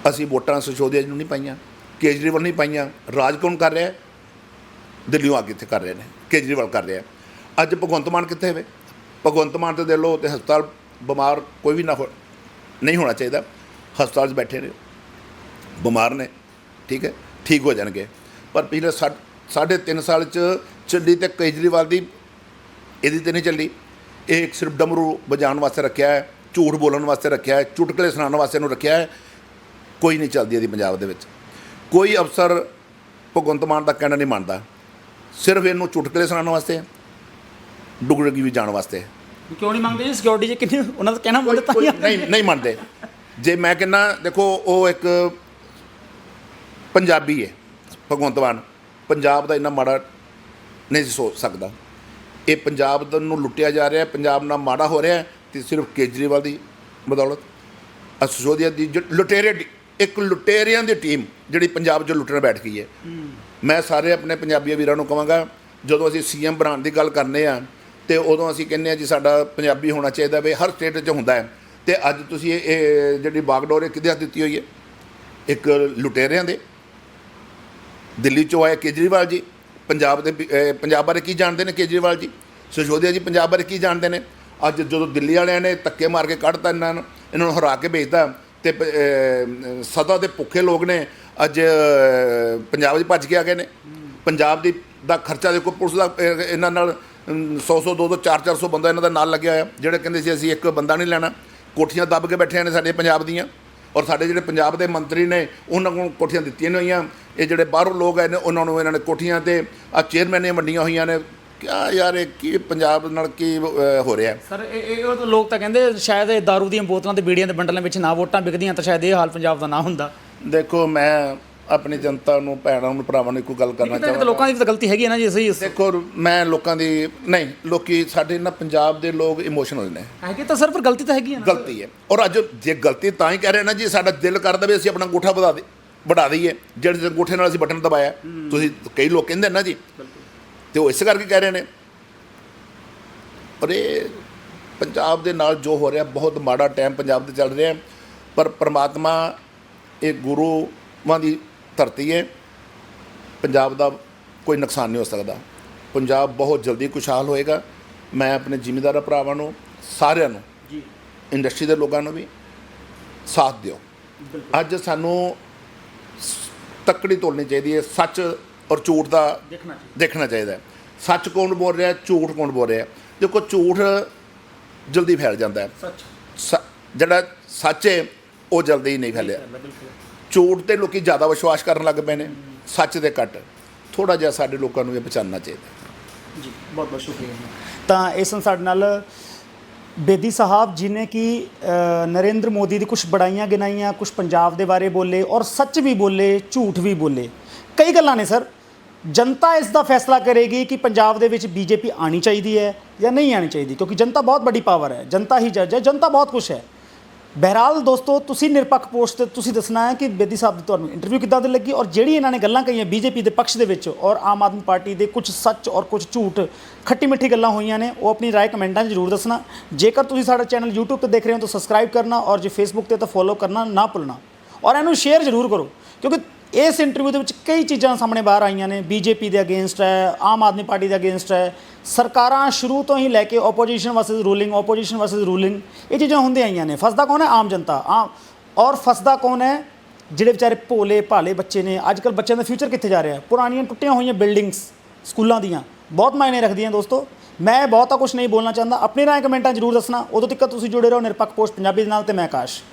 Speaker 2: ਅਸੀਂ ਵੋਟਾਂ ਸਿਸੋਦੀਆ ਜੀ ਨੂੰ ਨਹੀਂ ਪਾਈਆਂ ਕੇਜਰੀਵਾਲ ਨਹੀਂ ਪਾਈਆਂ। ਰਾਜ ਕੌਣ ਕਰ ਰਿਹਾ? ਦਿੱਲੀੋਂ ਆ ਕੇ ਇੱਥੇ ਕਰ ਰਹੇ ਨੇ ਕੇਜਰੀਵਾਲ ਕਰ ਰਿਹਾ। ਅੱਜ ਭਗਵੰਤ ਮਾਨ ਕਿੱਥੇ ਵੇ ਭਗਵੰਤ ਮਾਨ ਤੇ ਦੇ ਲੋ ਤੇ ਹਸਪਤਾਲ ਬਿਮਾਰ ਕੋਈ ਵੀ ਨਾ ਹੋ ਨਹੀਂ ਹੋਣਾ ਚਾਹੀਦਾ। ਹਸਪਤਾਲ 'ਚ ਬੈਠੇ ਨੇ ਬਿਮਾਰ ਨੇ ਠੀਕ ਹੈ? ਠੀਕ ਹੋ ਜਾਣਗੇ। ਪਰ ਪਿਛਲੇ ਸਾ- ਸਾਢੇ ਤਿੰਨ ਸਾਲ 'ਚ ਚੱਲੀ ਤੇ ਕੇਜਰੀਵਾਲ ਦੀ ਇਹਦੀ ਤੇ ਨਹੀਂ ਚੱਲੀ। ਇਹ ਇੱਕ ਸਿਰਫ ਡਮਰੂ ਵਜਾਉਣ ਵਾਸਤੇ ਰੱਖਿਆ ਹੈ ਝੂਠ ਬੋਲਣ ਵਾਸਤੇ ਰੱਖਿਆ ਹੈ ਚੁਟਕਲੇ ਸੁਣਾਉਣ ਵਾਸਤੇ ਨੂੰ ਰੱਖਿਆ ਹੈ। ਕੋਈ ਨਹੀਂ ਚੱਲਦੀ ਇਹਦੀ ਪੰਜਾਬ ਦੇ ਵਿੱਚ। ਕੋਈ ਅਫਸਰ ਭਗਵੰਤ ਮਾਨ ਦਾ ਕਹਿਣਾ ਨਹੀਂ ਮੰਨਦਾ। ਸਿਰਫ ਇਹਨੂੰ ਚੁਟਕਲੇ ਸੁਣਾਉਣ ਵਾਸਤੇ ਡੁਗੜਗੀ ਵੀ ਜਾਣ ਵਾਸਤੇ
Speaker 1: ਕਿਉਂ ਨਹੀਂ ਮੰਗਦੇ ਸਿਕਿਉਰਿਟੀ ਜੇ ਕਿੰਨੀ ਉਹਨਾਂ ਦਾ ਕਹਿਣਾ ਮੰਨਦੇ ਤਾਂ
Speaker 2: ਨਹੀਂ ਨਹੀਂ ਮੰਨਦੇ। ਜੇ ਮੈਂ ਕਹਿੰਦਾ ਦੇਖੋ ਉਹ ਇੱਕ ਪੰਜਾਬੀ ਹੈ ਭਗਵੰਤ ਮਾਨ। ਪੰਜਾਬ ਦਾ ਇੰਨਾ ਮਾੜਾ ਨਹੀਂ ਸੋਚ ਸਕਦਾ। ਇਹ ਪੰਜਾਬ ਨੂੰ ਲੁੱਟਿਆ ਜਾ ਰਿਹਾ ਪੰਜਾਬ ਨਾਲ ਮਾੜਾ ਹੋ ਰਿਹਾ ਤੇ ਸਿਰਫ ਕੇਜਰੀਵਾਲ ਦੀ ਬਦੌਲਤ। ਆਹ ਸਿਸੋਦੀਆ ਦੀ ਲੁਟੇਰੇ ਇੱਕ ਲੁਟੇਰਿਆਂ ਦੀ ਟੀਮ ਜਿਹੜੀ ਪੰਜਾਬ 'ਚ ਲੁੱਟਣ ਬੈਠ ਗਈ ਹੈ। ਮੈਂ ਸਾਰੇ ਆਪਣੇ ਪੰਜਾਬੀ ਵੀਰਾਂ ਨੂੰ ਕਹਾਂਗਾ ਜਦੋਂ ਅਸੀਂ ਸੀਐਮ ਬਣਾਉਣ ਦੀ ਗੱਲ ਕਰਨੇ ਆ ਤੇ ਉਦੋਂ ਅਸੀਂ ਕਹਿੰਦੇ ਆ ਜੀ ਸਾਡਾ ਪੰਜਾਬੀ ਹੋਣਾ ਚਾਹੀਦਾ ਵੀ ਹਰ ਸਟੇਟ 'ਚ ਹੁੰਦਾ ਹੈ। ਤੇ ਅੱਜ ਤੁਸੀਂ ਇਹ- ਇਹ ਜਿਹੜੀ ਬਾਗਡੋਰ ਇਹ ਕਿਹਦੇ ਹੱਥ ਦਿੱਤੀ ਹੋਈ ਹੈ? ਇੱਕ ਲੁਟੇਰਿਆਂ ਦੇ। ਦਿੱਲੀ ਚੋਂ ਆਏ ਕੇਜਰੀਵਾਲ ਜੀ, ਪੰਜਾਬ ਦੇ ਪੰਜਾਬ ਬਾਰੇ ਕੀ ਜਾਣਦੇ ਨੇ ਕੇਜਰੀਵਾਲ ਜੀ? ਸਿਸੋਦੀਆ ਜੀ, ਪੰਜਾਬ ਬਾਰੇ ਕੀ ਜਾਣਦੇ ਨੇ? ਅੱਜ ਜਦੋਂ ਦਿੱਲੀ ਵਾਲਿਆਂ ਨੇ ਧੱਕੇ ਮਾਰ ਕੇ ਕੱਢਤਾ ਇਹਨਾਂ ਨੂੰ ਇਹਨਾਂ ਨੂੰ ਹਰਾ ਕੇ ਭੇਜਤਾ ਤੇ ਸਦਾ ਦੇ ਭੁੱਖੇ ਲੋਕ ਨੇ, ਅੱਜ ਪੰਜਾਬ 'ਚ ਭੱਜ ਕੇ ਆ ਗਏ ਨੇ। ਪੰਜਾਬ ਦੀ, ਦਾ ਖਰਚਾ ਦੇਖੋ ਪੁਲਿਸ ਦਾ ਇਹਨਾਂ ਨਾਲ 100 100 200 4 400 ਬੰਦਾ ਇਹਨਾਂ ਦਾ ਨਾਲ ਲੱਗਿਆ ਹੋਇਆ, ਜਿਹੜੇ ਕਹਿੰਦੇ ਸੀ ਅਸੀਂ ਇੱਕ ਬੰਦਾ ਨਹੀਂ ਲੈਣਾ। ਕੋਠੀਆਂ ਦੱਬ ਕੇ ਬੈਠੇ ਨੇ ਸਾਡੇ ਪੰਜਾਬ ਦੀਆਂ, ਔਰ ਸਾਡੇ ਜਿਹੜੇ ਪੰਜਾਬ ਦੇ ਮੰਤਰੀ ਨੇ, ਉਹਨਾਂ ਨੂੰ ਕੋਠੀਆਂ ਦਿੱਤੀਆਂ ਨਹੀਂ ਹੋਈਆਂ। ਇਹ ਜਿਹੜੇ ਬਾਹਰੋਂ ਲੋਕ ਆਏ ਨੇ ਉਹਨਾਂ ਨੂੰ ਇਹਨਾਂ ਨੇ ਕੋਠੀਆਂ ਤੇ ਆ ਚੇਅਰਮੈਨ ਨੇ ਵੰਡੀਆਂ ਹੋਈਆਂ ਨੇ। ਕਿਆ ਯਾਰ ਇਹ ਕੀ ਪੰਜਾਬ ਨਾਲ ਕੀ ਹੋ ਰਿਹਾ?
Speaker 1: ਸਰ ਇਹ ਉਹ ਲੋਕ ਤਾਂ ਕਹਿੰਦੇ ਸ਼ਾਇਦ ਇਹ दारू ਦੀਆਂ ਬੋਤਲਾਂ ਤੇ ਬੀੜੀਆਂ ਦੇ ਬੰਡਲਾਂ ਵਿੱਚ ਨਾ ਵੋਟਾਂ ਵਿਕਦੀਆਂ ਤਾਂ ਸ਼ਾਇਦ ਇਹ ਹਾਲ ਪੰਜਾਬ ਦਾ ਨਾ ਹੁੰਦਾ।
Speaker 2: ਦੇਖੋ ਮੈਂ ਆਪਣੀ ਜਨਤਾ ਨੂੰ ਭੈਣਾਂ ਨੂੰ ਭਰਾਵਾਂ ਨੂੰ ਇੱਕੋ ਗੱਲ ਕਰਨਾ ਚਾਹੁੰਦਾ
Speaker 1: ਲੋਕਾਂ ਦੀ ਤਾਂ ਗਲਤੀ ਹੈਗੀ ਹੈ ਨਾ ਜੀ ਅਸੀਂ
Speaker 2: ਦੇਖੋ ਮੈਂ ਲੋਕਾਂ ਦੀ ਨਹੀਂ ਲੋਕੀ ਸਾਡੇ ਨਾ ਪੰਜਾਬ ਦੇ ਲੋਕ ਇਮੋਸ਼ਨਲ ਨੇ।
Speaker 1: ਹੈਗੀ ਤਾਂ ਸਰ ਪਰ ਗਲਤੀ ਤਾਂ ਹੈਗੀ ਹੈ ਨਾ।
Speaker 2: ਗਲਤੀ ਹੈ। ਔਰ ਅੱਜ ਜੇ ਗਲਤੀ ਤਾਂ ਹੀ ਕਹਿ ਰਹੇ ਨਾ ਜੀ ਸਾਡਾ ਦਿਲ ਕਰਦਾ ਵੀ ਅਸੀਂ ਆਪਣਾ ਅੰਗੂਠਾ ਵਧਾ ਦੇ। ਵਧਾ ਦਈਏ। ਜਿਹੜੇ ਅੰਗੂਠੇ ਨਾਲ ਅਸੀਂ ਬਟਨ ਦਬਾਇਆ ਤੁਸੀਂ ਕਈ ਲੋਕ ਕਹਿੰਦੇ ਨਾ ਜੀ। ਤੇ ਉਹ ਇਸ ਕਰਕੇ ਕਹਿ ਰਹੇ ਨੇ। ਪਰ ਇਹ ਪੰਜਾਬ ਦੇ ਨਾਲ ਜੋ ਹੋ ਰਿਹਾ ਬਹੁਤ ਮਾੜਾ ਟਾਈਮ ਪੰਜਾਬ ਦੇ ਚੱਲ ਰਿਹਾ। ਪਰ ਪ੍ਰਮਾਤਮਾ ਇਹ ਗੁਰੂਆਂ ਦੀ ਧਰਤੀ ਹੈ। ਪੰਜਾਬ ਦਾ ਕੋਈ ਨੁਕਸਾਨ ਨਹੀਂ ਹੋ ਸਕਦਾ। ਪੰਜਾਬ ਬਹੁਤ ਜਲਦੀ ਖੁਸ਼ਹਾਲ ਹੋਏਗਾ। ਮੈਂ ਆਪਣੇ ਜ਼ਿਮੀਂਦਾਰ ਭਰਾਵਾਂ ਨੂੰ ਸਾਰਿਆਂ ਨੂੰ
Speaker 1: ਜੀ।
Speaker 2: ਇੰਡਸਟਰੀ ਦੇ ਲੋਕਾਂ ਨੂੰ ਵੀ ਸਾਥ ਦਿਓ। ਅੱਜ ਸਾਨੂੰ ਤੱਕੜੀ ਤੋਲਣੀ ਚਾਹੀਦੀ ਹੈ ਸੱਚ ਔਰ ਝੂਠ ਦਾ
Speaker 1: ਦੇਖਣਾ ਚਾਹੀਦਾ।
Speaker 2: ਸੱਚ ਕੌਣ ਬੋਲ ਰਿਹਾ ਝੂਠ ਕੌਣ ਬੋਲ ਰਿਹਾ? ਦੇਖੋ ਝੂਠ ਜਲਦੀ ਫੈਲ ਜਾਂਦਾ ਹੈ।
Speaker 1: ਸੱਚ।
Speaker 2: ਜਿਹੜਾ ਸੱਚ ਹੈ ਉਹ ਜਲਦੀ ਨਹੀਂ ਫੈਲਿਆ। ਝੂਠ ਤੇ ਲੋਕੀ ਜ਼ਿਆਦਾ ਵਿਸ਼ਵਾਸ ਕਰਨ ਲੱਗ ਪਏ ਨੇ। ਸੱਚ ਦੇ ਘੱਟ। ਥੋੜਾ ਜਿਹਾ ਸਾਡੇ ਲੋਕਾਂ ਨੂੰ ਇਹ ਪਛਾਣਨਾ ਚਾਹੀਦਾ
Speaker 1: ਜੀ ਬਹੁਤ ਬਹੁਤ ਸ਼ੁਕਰੀਆ ਤਾਂ ਇਸ ਨੂੰ ਸਾਡੇ ਨਾਲ ਬੇਦੀ ਸਾਹਿਬ ਜਿਨੇ ਕਿ ਨਰਿੰਦਰ ਮੋਦੀ ਦੀ ਕੁਝ ਬੜਾਈਆਂ ਗਿਣਾਈਆਂ ਕੁਝ ਪੰਜਾਬ ਦੇ ਬਾਰੇ ਬੋਲੇ ਔਰ ਸੱਚ ਵੀ ਬੋਲੇ, ਝੂਠ ਵੀ ਬੋਲੇ। ਕਈ ਗੱਲਾਂ ਨੇ, ਸਰ। ਜਨਤਾ ਇਸ ਦਾ ਫੈਸਲਾ ਕਰੇਗੀ ਕਿ ਪੰਜਾਬ ਦੇ ਵਿੱਚ ਬੀਜੇਪੀ ਆਣੀ ਚਾਹੀਦੀ ਹੈ ਜਾਂ ਨਹੀਂ ਆਣੀ ਚਾਹੀਦੀ, ਕਿਉਂਕਿ ਜਨਤਾ ਬਹੁਤ ਵੱਡੀ ਪਾਵਰ ਹੈ, ਜਨਤਾ ਹੀ ਜੱਜ ਹੈ, ਜਨਤਾ ਬਹੁਤ ਕੁਝ ਹੈ। ਬਹਿਰਾਲ, ਦੋਸਤੋ, ਤੁਸੀਂ ਨਿਰਪੱਖ ਪੋਸਟ ਤੇ ਤੁਸੀਂ ਦੱਸਣਾ ਹੈ ਕਿ ਬੇਦੀ ਸਾਹਿਬ ਦੀ ਤੁਹਾਨੂੰ ਇੰਟਰਵਿਊ ਕਿੱਦਾਂ ਦੀ ਲੱਗੀ ਔਰ ਜਿਹੜੀ ਇਹਨਾਂ ਨੇ ਗੱਲਾਂ ਕਹੀਆਂ ਬੀਜੇਪੀ ਦੇ ਪੱਖ ਦੇ ਵਿੱਚ ਔਰ ਆਮ ਆਦਮੀ ਪਾਰਟੀ ਦੇ ਕੁਝ ਸੱਚ ਔਰ ਕੁਝ ਝੂਠ, ਖੱਟੀ ਮਿੱਠੀ ਗੱਲਾਂ ਹੋਈਆਂ ਨੇ, ਉਹ ਆਪਣੀ ਰਾਏ ਕਮੈਂਟਾਂ 'ਚ ਜ਼ਰੂਰ ਦੱਸਣਾ। ਜੇਕਰ ਤੁਸੀਂ ਸਾਡਾ ਚੈਨਲ YouTube ਤੇ ਦੇਖ ਰਹੇ ਹੋ ਤਾਂ ਸਬਸਕ੍ਰਾਈਬ ਕਰਨਾ ਔਰ ਜੇ Facebook ਤੇ ਤਾਂ ਫੋਲੋ ਕਰਨਾ, ਨਾ ਭੁੱਲਣਾ। ਔਰ ਇਹਨੂੰ ਸ਼ੇਅਰ ਜ਼ਰੂਰ ਕਰੋ, ਕਿਉਂਕਿ ਇਸ ਇੰਟਰਵਿਊ ਦੇ ਵਿੱਚ ਕਈ ਚੀਜ਼ਾਂ ਸਾਹਮਣੇ ਬਾਹਰ ਆਈਆਂ ਨੇ। ਬੀਜੇਪੀ ਦੇ ਅਗੇਂਸਟ ਹੈ, ਆਮ ਆਦਮੀ ਪਾਰਟੀ ਦੇ ਅਗੇਂਸਟ ਹੈ। ਸਰਕਾਰਾਂ ਸ਼ੁਰੂ ਤੋਂ ਹੀ ਲੈ ਕੇ opposition versus ruling opposition versus ruling ਇਹ ਚੀਜ਼ਾਂ ਹੁੰਦੀਆਂ ਆਈਆਂ ਨੇ। ਫਸਦਾ ਕੌਣ ਹੈ? ਆਮ ਜਨਤਾ। ਆਮ ਔਰ ਫਸਦਾ ਕੌਣ ਹੈ? ਜਿਹੜੇ ਵਿਚਾਰੇ ਭੋਲੇ ਭਾਲੇ ਬੱਚੇ ਨੇ। ਅੱਜ ਕੱਲ ਬੱਚਿਆਂ ਦਾ ਫਿਊਚਰ ਕਿੱਥੇ ਜਾ ਰਿਹਾ? ਪੁਰਾਣੀਆਂ ਟੁੱਟੀਆਂ ਹੋਈਆਂ ਬਿਲਡਿੰਗਸ ਸਕੂਲਾਂ ਦੀਆਂ। ਬਹੁਤ ਮਾਇਨੇ ਰੱਖਦੀਆਂ ਦੋਸਤੋ। ਮੈਂ ਬਹੁਤਾ ਕੁਝ ਨਹੀਂ ਬੋਲਣਾ ਚਾਹੁੰਦਾ। ਆਪਣੀ ਰਾਏ ਕਮੈਂਟਾਂ ਜ਼ਰੂਰ ਦੱਸਣਾ। ਉਦੋਂ ਤੱਕ ਤੁਸੀਂ ਜੁੜੇ ਰਹੋ ਨਿਰਪੱਖ ਪੋਸਟ ਪੰਜਾਬੀ ਦੇ ਨਾਲ ਤੇ ਮੈਂ ਆਕਾਸ਼।